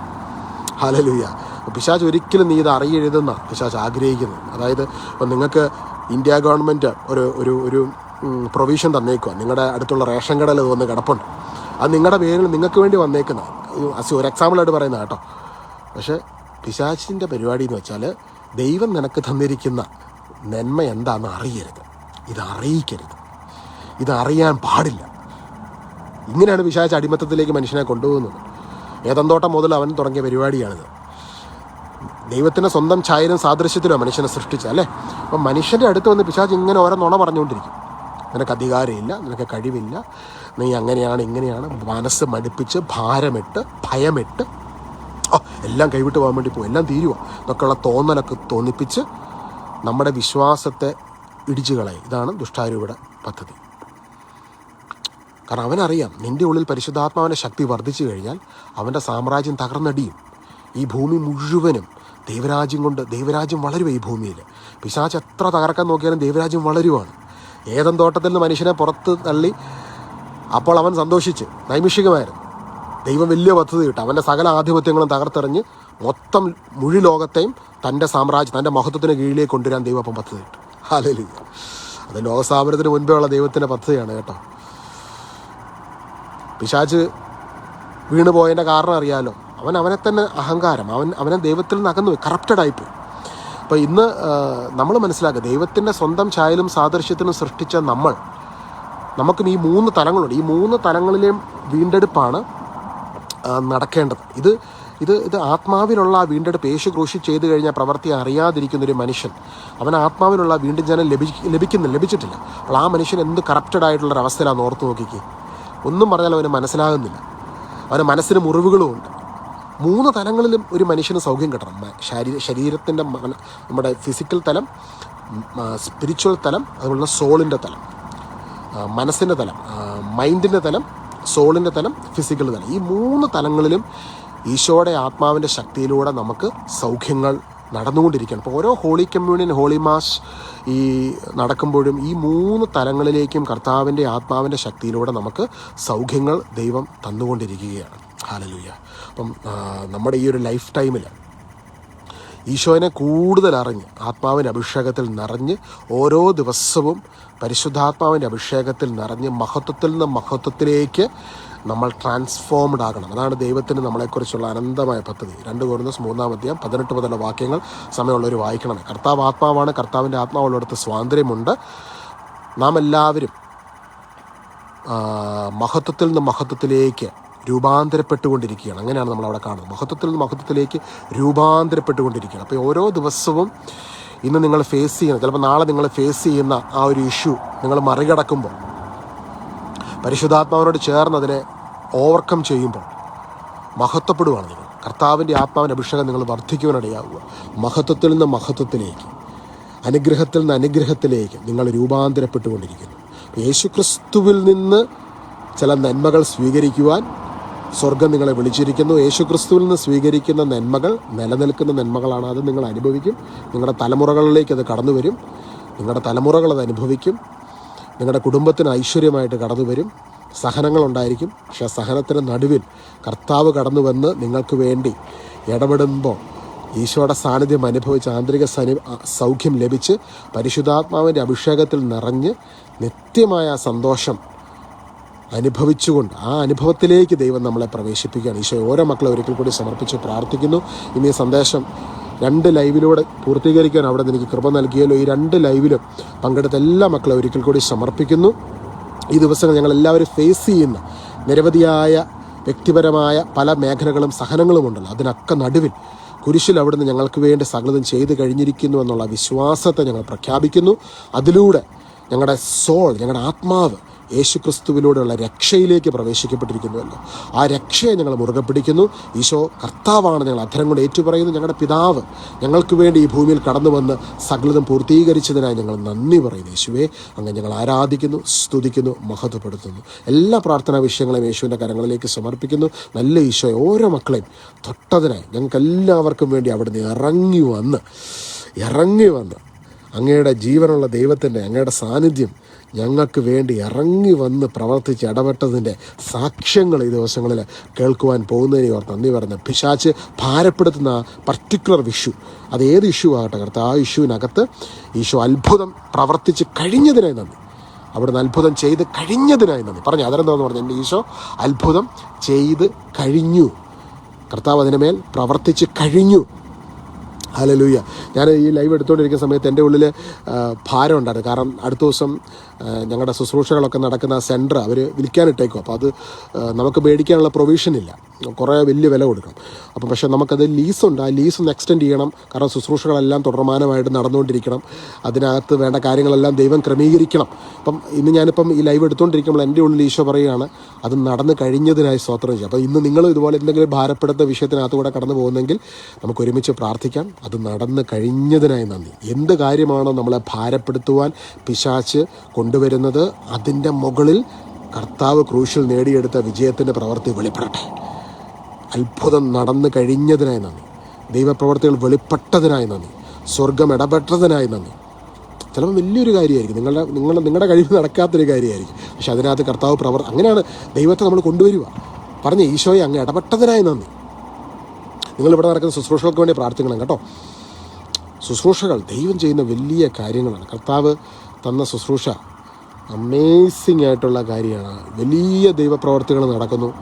ഹലലുയ്യ പിശാജ് ഒരിക്കലും നീ ഇത് അറിയെഴുതുന്ന പിശാജ് ആഗ്രഹിക്കുന്നത്. അതായത് നിങ്ങൾക്ക് ഇന്ത്യ ഗവൺമെന്റ് ഒരു ഒരു ഒരു പ്രൊവിഷൻ തന്നേക്കുക നിങ്ങളുടെ അടുത്തുള്ള റേഷൻ കടയിൽ തോന്നുന്ന കിടപ്പുണ്ട്. അത് നിങ്ങളുടെ പേരിൽ നിങ്ങൾക്ക് വേണ്ടി വന്നേക്കുന്ന ഒരു എക്സാമ്പിളായിട്ട് പറയുന്ന കേട്ടോ. പക്ഷേ പിശാച്ചിന്റെ പരിപാടി എന്ന് വെച്ചാൽ ദൈവം നിനക്ക് തന്നിരിക്കുന്ന നന്മ എന്താണെന്ന് അറിയരുത്. ഇത് അറിയിക്കരുത്. ഇത് അറിയാൻ പാടില്ല. ഇങ്ങനെയാണ് പിശാച്ച് അടിമത്തത്തിലേക്ക് മനുഷ്യനെ കൊണ്ടുപോകുന്നത്. ഏതന്തോട്ടം മുതൽ അവൻ തുടങ്ങിയ പരിപാടിയാണിത്. ദൈവത്തിന്റെ സ്വന്തം ഛായനും സാദൃശ്യത്തിലും മനുഷ്യനെ സൃഷ്ടിച്ചത് അല്ലേ? അപ്പം മനുഷ്യന്റെ അടുത്ത് വന്ന് പിശാച്ച് ഇങ്ങനെ ഓരോ നുണ പറഞ്ഞുകൊണ്ടിരിക്കും. നിനക്ക് അധികാരമില്ല നിനക്ക് കഴിവില്ല നീ അങ്ങനെയാണ് ഇങ്ങനെയാണ് മനസ്സ് മടുപ്പിച്ച് ഭാരമിട്ട് ഭയമിട്ട്. എല്ലാം കൈവിട്ട് പോകാൻ വേണ്ടി പോകും എല്ലാം തീരുവോ. എന്നൊക്കെയുള്ള തോന്നലൊക്കെ തോന്നിപ്പിച്ച് നമ്മുടെ വിശ്വാസത്തെ ഇടിച്ചു കളയും. ഇതാണ് ദുഷ്ടാരൂപയുടെ പദ്ധതി. കാരണം അവനറിയാം നിന്റെ ഉള്ളിൽ പരിശുദ്ധാത്മാവിന്റെ ശക്തി വർദ്ധിച്ചു കഴിഞ്ഞാൽ അവന്റെ സാമ്രാജ്യം തകർന്നടിയും. ഈ ഭൂമി മുഴുവനും ദൈവരാജ്യം കൊണ്ട് ദൈവരാജ്യം വളരുക ഈ ഭൂമിയിൽ പിശാച്ച് എത്ര തകർക്കാൻ നോക്കിയാലും ദൈവരാജ്യം വളരുവാണ്. ഏതൻ തോട്ടത്തിൽ നിന്ന് മനുഷ്യനെ പുറത്ത് തള്ളി അപ്പോൾ അവൻ സന്തോഷിച്ച് നൈമിഷികമായിരുന്നു. ദൈവം വലിയ പദ്ധതി കിട്ടും അവന്റെ സകല ആധിപത്യങ്ങളും തകർത്തെറിഞ്ഞ് മൊത്തം മുഴി ലോകത്തെയും തന്റെ സാമ്രാജ്യം തന്റെ മഹത്വത്തിന് കീഴിലേക്ക് കൊണ്ടുവരാൻ ദൈവം അപ്പം പദ്ധതി കിട്ടും ഹാലലി അത് ലോകസ്ഥാപനത്തിന് മുൻപേ ഉള്ള ദൈവത്തിന്റെ പദ്ധതിയാണ് കേട്ടോ. പിശാച്ച് വീണ് പോയതിന്റെ കാരണം അറിയാലോ. അവൻ അവനെ തന്നെ അഹങ്കാരം. അവൻ അവനെ ദൈവത്തിൽ നിന്ന് അകന്നു കറപ്റ്റഡ് ആയിപ്പോയി. അപ്പോൾ ഇന്ന് നമ്മൾ മനസ്സിലാക്കുക ദൈവത്തിന്റെ സ്വന്തം ഛായലും സാദൃശ്യത്തിനും സൃഷ്ടിച്ച നമ്മൾ നമുക്കും ഈ മൂന്ന് തലങ്ങളുണ്ട്. ഈ മൂന്ന് തലങ്ങളിലെയും വീണ്ടെടുപ്പാണ് നടക്കേണ്ടത്. ഇത് ഇത് ഇത് ആത്മാവിനുള്ള ആ വീണ്ടെടുപ്പ്. യേശു ക്രൂശി ചെയ്തു കഴിഞ്ഞാൽ പ്രവൃത്തി അറിയാതിരിക്കുന്ന ഒരു മനുഷ്യൻ അവൻ ആത്മാവിനുള്ള വീണ്ടും ജനം ലഭി ലഭിക്കുന്നില്ല ലഭിച്ചിട്ടില്ല. അപ്പോൾ ആ മനുഷ്യൻ എന്ത് കറപ്റ്റഡ് ആയിട്ടുള്ള ഒരു അവസ്ഥയിലാണ് ഓർത്ത് നോക്കിക്കുക ഒന്നും പറഞ്ഞാൽ അവന് മനസ്സിലാകുന്നില്ല. അവന് മനസ്സിന് മുറിവുകളുമുണ്ട്. മൂന്ന് തലങ്ങളിലും ഒരു മനുഷ്യന് സൗഖ്യം കിട്ടണം. ശരീര ശരീരത്തിന്റെ നമ്മുടെ ഫിസിക്കൽ തലം സ്പിരിച്വൽ തലം അതുപോലെ സോളിന്റെ തലം മനസ്സിന്റെ തലം മൈൻഡിന്റെ തലം സോളിന്റെ തലം ഫിസിക്കൽ തലം. ഈ മൂന്ന് തലങ്ങളിലും ഈശോയുടെ ആത്മാവിന്റെ ശക്തിയിലൂടെ നമുക്ക് സൗഖ്യങ്ങൾ നടന്നുകൊണ്ടിരിക്കുകയാണ്. അപ്പോൾ ഓരോ ഹോളി കമ്മ്യൂണിയൻ ഹോളി മാസ് ഈ നടക്കുമ്പോഴും ഈ മൂന്ന് തലങ്ങളിലേക്കും കർത്താവിന്റെ ആത്മാവിന്റെ ശക്തിയിലൂടെ നമുക്ക് സൗഖ്യങ്ങൾ ദൈവം തന്നുകൊണ്ടിരിക്കുകയാണ്. ഹാലലൂയ അപ്പം നമ്മുടെ ഈ ഒരു ലൈഫ് ടൈമിൽ ഈശോനെ കൂടുതൽ അറിഞ്ഞ് ആത്മാവിന്റെ അഭിഷേകത്തിൽ നിറഞ്ഞ് ഓരോ ദിവസവും പരിശുദ്ധാത്മാവിന്റെ അഭിഷേകത്തിൽ നിറഞ്ഞ് മഹത്വത്തിൽ നിന്ന് മഹത്വത്തിലേക്ക് നമ്മൾ ട്രാൻസ്ഫോംഡ് ആകണം. അതാണ് ദൈവത്തിന് നമ്മളെക്കുറിച്ചുള്ള അനന്തമായ പദ്ധതി. രണ്ട് കോരുന്നസ് മൂന്നാം അധ്യായം പതിനെട്ട് മുതലുള്ള വാക്യങ്ങൾ സമയമുള്ളവർ വായിക്കണമേ. കർത്താവ് ആത്മാവാണ് കർത്താവിന്റെ ആത്മാവുള്ളിടത്ത് സ്വാതന്ത്ര്യമുണ്ട്. നാം എല്ലാവരും മഹത്വത്തിൽ നിന്ന് മഹത്വത്തിലേക്ക് രൂപാന്തരപ്പെട്ടുകൊണ്ടിരിക്കുകയാണ്. അങ്ങനെയാണ് നമ്മൾ അവിടെ കാണുന്നത്. മഹത്വത്തിൽ നിന്ന് മഹത്വത്തിലേക്ക് രൂപാന്തരപ്പെട്ടുകൊണ്ടിരിക്കുകയാണ്. അപ്പോൾ ഓരോ ദിവസവും ഇന്ന് നിങ്ങൾ ഫേസ് ചെയ്യുന്ന ചിലപ്പോൾ നാളെ നിങ്ങൾ ഫേസ് ചെയ്യുന്ന ആ ഒരു ഇഷ്യൂ നിങ്ങൾ മറികടക്കുമ്പോൾ പരിശുദ്ധാത്മാവിനോട് ചേർന്ന് അതിനെ ഓവർകം ചെയ്യുമ്പോൾ മഹത്വപ്പെടുവാണ് നിങ്ങൾ. കർത്താവിന്റെ ആത്മാവിന്റെ അഭിഷേകം നിങ്ങൾ വർദ്ധിക്കുവാനിടയാവുക. മഹത്വത്തിൽ നിന്ന് മഹത്വത്തിലേക്ക് അനുഗ്രഹത്തിൽ നിന്ന് അനുഗ്രഹത്തിലേക്ക് നിങ്ങൾ രൂപാന്തരപ്പെട്ടുകൊണ്ടിരിക്കുന്നു. യേശുക്രിസ്തുവിൽ നിന്ന് ചില നന്മകൾ സ്വീകരിക്കുവാൻ സ്വർഗം നിങ്ങളെ വിളിച്ചിരിക്കുന്നു. യേശുക്രിസ്തുവിൽ നിന്ന് സ്വീകരിക്കുന്ന നന്മകൾ നിലനിൽക്കുന്ന നന്മകളാണ് അത് നിങ്ങൾ അനുഭവിക്കും. നിങ്ങളുടെ തലമുറകളിലേക്ക് അത് കടന്നു വരും. നിങ്ങളുടെ തലമുറകൾ അത് അനുഭവിക്കും. നിങ്ങളുടെ കുടുംബത്തിന് ഐശ്വര്യമായിട്ട് കടന്നു വരും. സഹനങ്ങളുണ്ടായിരിക്കും പക്ഷേ സഹനത്തിന് നടുവിൽ കർത്താവ് കടന്നു വന്ന് നിങ്ങൾക്ക് വേണ്ടി ഇടപെടുമ്പോൾ ഈശോയുടെ സാന്നിധ്യം അനുഭവിച്ച് ആന്തരിക സനി സൗഖ്യം ലഭിച്ച് പരിശുദ്ധാത്മാവിന്റെ അഭിഷേകത്തിൽ നിറഞ്ഞ് നിത്യമായ സന്തോഷം അനുഭവിച്ചുകൊണ്ട് ആ അനുഭവത്തിലേക്ക് ദൈവം നമ്മളെ പ്രവേശിപ്പിക്കുകയാണ്. ഈശോ ഓരോ മക്കളെ ഒരിക്കൽ കൂടി സമർപ്പിച്ച് പ്രാർത്ഥിക്കുന്നു. ഇനി സന്ദേശം രണ്ട് ലൈവിലൂടെ പൂർത്തീകരിക്കാൻ അവിടെ എനിക്ക് കൃപ നൽകിയല്ലോ. ഈ രണ്ട് ലൈവിലും പങ്കെടുത്ത എല്ലാ മക്കളെ ഒരിക്കൽ കൂടി സമർപ്പിക്കുന്നു. ഈ ദിവസങ്ങൾ ഞങ്ങൾ എല്ലാവരും ഫേസ് ചെയ്യുന്ന നിരവധിയായ വ്യക്തിപരമായ പല മേഖലകളും സഹനങ്ങളും ഉണ്ടല്ലോ. അതിനൊക്കെ നടുവിൽ കുരിശിൽ അവിടുന്ന് ഞങ്ങൾക്ക് വേണ്ടി സകലതും ചെയ്തു കഴിഞ്ഞിരിക്കുന്നു എന്നുള്ള വിശ്വാസത്തെ ഞങ്ങൾ പ്രഖ്യാപിക്കുന്നു. അതിലൂടെ ഞങ്ങളുടെ സോൾ ഞങ്ങളുടെ ആത്മാവ് യേശുക്രിസ്തുവിലൂടെയുള്ള രക്ഷയിലേക്ക് പ്രവേശിക്കപ്പെട്ടിരിക്കുന്നുവല്ലോ. ആ രക്ഷയെ ഞങ്ങൾ മുറുകെ പിടിക്കുന്നു. ഈശോ കർത്താവാണ് ഞങ്ങൾ അധരം കൊണ്ട് ഏറ്റുപറയുന്നു. ഞങ്ങളുടെ പിതാവ് ഞങ്ങൾക്ക് വേണ്ടി ഈ ഭൂമിയിൽ കടന്നു വന്ന് സകലതും പൂർത്തീകരിച്ചതിനായി ഞങ്ങൾ നന്ദി പറയുന്നു യേശുവേ. അങ്ങനെ ഞങ്ങൾ ആരാധിക്കുന്നു സ്തുതിക്കുന്നു മഹത്വപ്പെടുത്തുന്നു. എല്ലാ പ്രാർത്ഥനാ വിഷയങ്ങളെയും യേശുവിന്റെ കരങ്ങളിലേക്ക് സമർപ്പിക്കുന്നു. നല്ല ഈശോയെ ഓരോ മക്കളെയും തൊട്ടതിനായി ഞങ്ങൾക്ക് എല്ലാവർക്കും വേണ്ടി അവിടുന്ന് ഇറങ്ങി വന്ന് ഇറങ്ങി വന്ന് അങ്ങയുടെ ജീവനുള്ള ദൈവത്തിന്റെ അങ്ങയുടെ സാന്നിധ്യം ഞങ്ങൾക്ക് വേണ്ടി ഇറങ്ങി വന്ന് പ്രവർത്തിച്ച് ഇടപെട്ടതിന്റെ സാക്ഷ്യങ്ങൾ ഈ ദിവസങ്ങളിൽ കേൾക്കുവാൻ പോകുന്നതിനെ ഓർത്ത് നന്ദി പറയുന്ന. പിശാച്ച് ഭാരപ്പെടുത്തുന്ന പർട്ടിക്കുലർ ഇഷ്യൂ അത് ഏത് ഇഷ്യൂ ആകട്ടെ കർത്താവ് ആ ഇഷ്യൂവിനകത്ത് ഈശോ അത്ഭുതം പ്രവർത്തിച്ച് കഴിഞ്ഞതിനായി നന്ദി. അവിടുന്ന് അത്ഭുതം ചെയ്ത് കഴിഞ്ഞതിനായി നന്ദി. പറഞ്ഞു അതെന്താന്ന് പറഞ്ഞു? എന്റെ ഈശോ അത്ഭുതം ചെയ്ത് കഴിഞ്ഞു. കർത്താവ് അതിനുമേൽ പ്രവർത്തിച്ച് കഴിഞ്ഞു. ഹലലൂയ ഞാൻ ഈ ലൈവ് എടുത്തുകൊണ്ടിരിക്കുന്ന സമയത്ത് എന്റെ ഉള്ളിൽ ഭാരം ഉണ്ടായിരുന്നു. കാരണം അടുത്ത ദിവസം ഞങ്ങളുടെ ശുശ്രൂഷകളൊക്കെ നടക്കുന്ന സെന്റർ അവർ വിൽക്കാനിട്ടേക്കും. അപ്പോൾ അത് നമുക്ക് മേടിക്കാനുള്ള പ്രൊവിഷൻ ഇല്ല. കുറേ വലിയ വില കൊടുക്കണം. അപ്പം പക്ഷേ നമുക്കത് ലീസുണ്ട് ആ ലീസ് ഒന്ന് എക്സ്റ്റെൻഡ് ചെയ്യണം. കാരണം ശുശ്രൂഷകളെല്ലാം തുടർമാനമായിട്ട് നടന്നുകൊണ്ടിരിക്കണം. അതിനകത്ത് വേണ്ട കാര്യങ്ങളെല്ലാം ദൈവം ക്രമീകരിക്കണം. അപ്പം ഇന്ന് ഞാനിപ്പം ഈ ലൈവ് എടുത്തുകൊണ്ടിരിക്കുമ്പോൾ എന്റെ ഉള്ളിൽ ഈശോ പറയുകയാണ് അത് നടന്നു കഴിഞ്ഞതിനായി സ്തോത്രം ചെയ്യും. അപ്പോൾ ഇന്ന് നിങ്ങൾ ഇതുപോലെ എന്തെങ്കിലും ഭാരപ്പെടുത്ത വിഷയത്തിനകത്ത് കൂടെ കടന്നു പോകുന്നെങ്കിൽ നമുക്ക് ഒരുമിച്ച് പ്രാർത്ഥിക്കാം. അത് നടന്നു കഴിഞ്ഞതിനായി നന്ദി. എന്ത് കാര്യമാണോ നമ്മളെ ഭാരപ്പെടുത്തുവാൻ പിശാച്ച് കൊണ്ടുവരുന്നത് അതിന്റെ മുകളിൽ കർത്താവ് ക്രൂശിൽ നേടിയെടുത്ത വിജയത്തിന്റെ പ്രവൃത്തി വെളിപ്പെടട്ടെ. അത്ഭുതം നടന്നു കഴിഞ്ഞതിനായി നന്ദി. ദൈവപ്രവർത്തികൾ വെളിപ്പെട്ടതിനായി നന്ദി. സ്വർഗം ഇടപെട്ടതിനായി നന്ദി. ചിലപ്പോൾ വലിയൊരു കാര്യമായിരിക്കും. നിങ്ങളുടെ നിങ്ങളുടെ നിങ്ങളുടെ കഴിവ് നടക്കാത്തൊരു കാര്യമായിരിക്കും. പക്ഷെ അതിനകത്ത് കർത്താവ് പ്രവർ അങ്ങനെയാണ് ദൈവത്തെ നമ്മൾ കൊണ്ടുവരിക. പറഞ്ഞ ഈശോയെ അങ്ങ് ഇടപെട്ടതിനായി നന്ദി. നിങ്ങളിവിടെ നടക്കുന്ന ശുശ്രൂഷകൾക്ക് വേണ്ടി പ്രാർത്ഥിക്കണം കേട്ടോ. ശുശ്രൂഷകൾ ദൈവം ചെയ്യുന്ന വലിയ കാര്യങ്ങളാണ്. കർത്താവ് തന്ന ശുശ്രൂഷ അമേസിങ് ആയിട്ടുള്ള കാര്യമാണ്. വലിയ ദൈവപ്രവർത്തികൾ നടക്കുന്നു.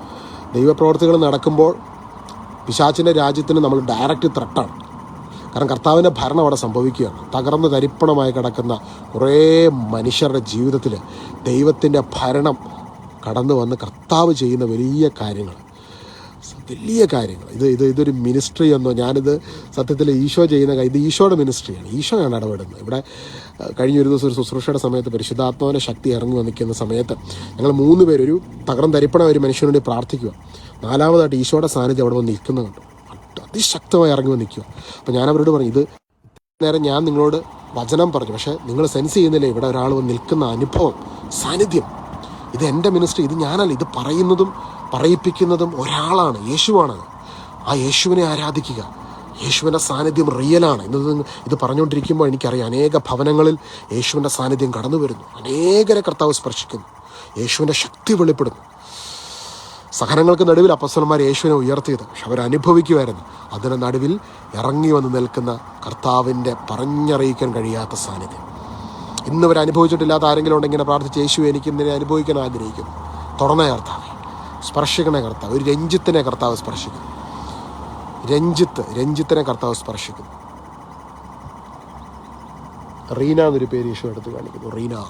ദൈവപ്രവർത്തികൾ നടക്കുമ്പോൾ പിശാച്ചിന്റെ രാജ്യത്തിന് നമ്മൾ ഡയറക്റ്റ് ത്രട്ടാണ് കാരണം കർത്താവിന്റെ ഭരണം അവിടെ സംഭവിക്കുകയാണ്. തകർന്ന് തരിപ്പണമായി കിടക്കുന്ന കുറേ മനുഷ്യരുടെ ജീവിതത്തിൽ ദൈവത്തിന്റെ ഭരണം കടന്നു വന്ന് കർത്താവ് ചെയ്യുന്ന വലിയ കാര്യങ്ങൾ വലിയ കാര്യങ്ങൾ ഇത് ഇത് ഇതൊരു മിനിസ്ട്രി എന്നോ ഞാനിത് സത്യത്തിൽ ഈശോ ചെയ്യുന്ന ഇത് ഈശോയുടെ മിനിസ്ട്രിയാണ് ഈശോയാണ് ഇടപെടുന്നത്. ഇവിടെ കഴിഞ്ഞ ഒരു ദിവസം ഒരു ശുശ്രൂഷയുടെ സമയത്ത് പരിശുദ്ധാത്മാവിന്റെ ശക്തി ഇറങ്ങി വന്നിരിക്കുന്ന സമയത്ത് ഞങ്ങൾ മൂന്ന് പേരൊരു തകർന്ന് തരിപ്പണ ഒരു മനുഷ്യന് വേണ്ടി പ്രാർത്ഥിക്കുക നാലാമതായിട്ട് ഈശോയുടെ സാന്നിധ്യം അവിടെ വന്ന് നിൽക്കുന്നത് കണ്ടു. അതിശക്തമായി ഇറങ്ങി വന്ന് നിൽക്കുക അപ്പോൾ ഞാൻ അവരോട് പറഞ്ഞു ഇത് നേരം ഞാൻ നിങ്ങളോട് വചനം പറഞ്ഞു. പക്ഷേ നിങ്ങൾ സെൻസ് ചെയ്യുന്നില്ല. ഇവിടെ ഒരാൾ വന്ന് നിൽക്കുന്ന അനുഭവം സാന്നിധ്യം. ഇത് എന്റെ മിനിസ്ട്രി ഇത് ഞാനല്ല. ഇത് പറയുന്നതും പറയിപ്പിക്കുന്നതും ഒരാളാണ് യേശുവാണ്. ആ യേശുവിനെ ആരാധിക്കുക. യേശുവിന്റെ സാന്നിധ്യം റിയലാണ് ഇന്നത് ഇത് പറഞ്ഞുകൊണ്ടിരിക്കുമ്പോൾ എനിക്കറിയാം അനേക ഭവനങ്ങളിൽ യേശുവിന്റെ സാന്നിധ്യം കടന്നു വരുന്നു അനേകരെ കർത്താവ് സ്പർശിക്കുന്നു. യേശുവിന്റെ ശക്തി വെളിപ്പെടുന്നു. സഹനങ്ങൾക്ക് നടുവിൽ അപ്പസ്വലന്മാർ യേശുവിനെ ഉയർത്തിയത്. പക്ഷെ അവരനുഭവിക്കുമായിരുന്നു അതിന് നടുവിൽ ഇറങ്ങി വന്ന് നിൽക്കുന്ന കർത്താവിന്റെ പറഞ്ഞറിയിക്കാൻ കഴിയാത്ത സാന്നിധ്യം. ഇന്ന് അനുഭവിച്ചിട്ടില്ലാത്ത ആരെങ്കിലും ഉണ്ടെങ്കിൽ പ്രാർത്ഥിച്ച് യേശു എനിക്ക് ഇന്നിനെ അനുഭവിക്കാൻ ആഗ്രഹിക്കുന്നു. തുറന്ന കർത്താവ് സ്പർശിക്കണേ കർത്താവ്. ഒരു രഞ്ജിത്തിനെ കർത്താവ് സ്പർശിക്കും. രഞ്ജിത്ത് രഞ്ജിത്തിനെ കർത്താവ് സ്പർശിക്കും. റീന എന്നൊരു പേര് ഈശോ എടുത്ത് കാണിക്കുന്നു. Reena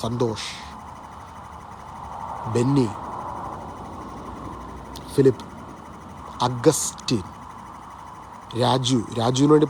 Santhosh Benny Philip Augustine Raju. രാജുവിന് വേണ്ടി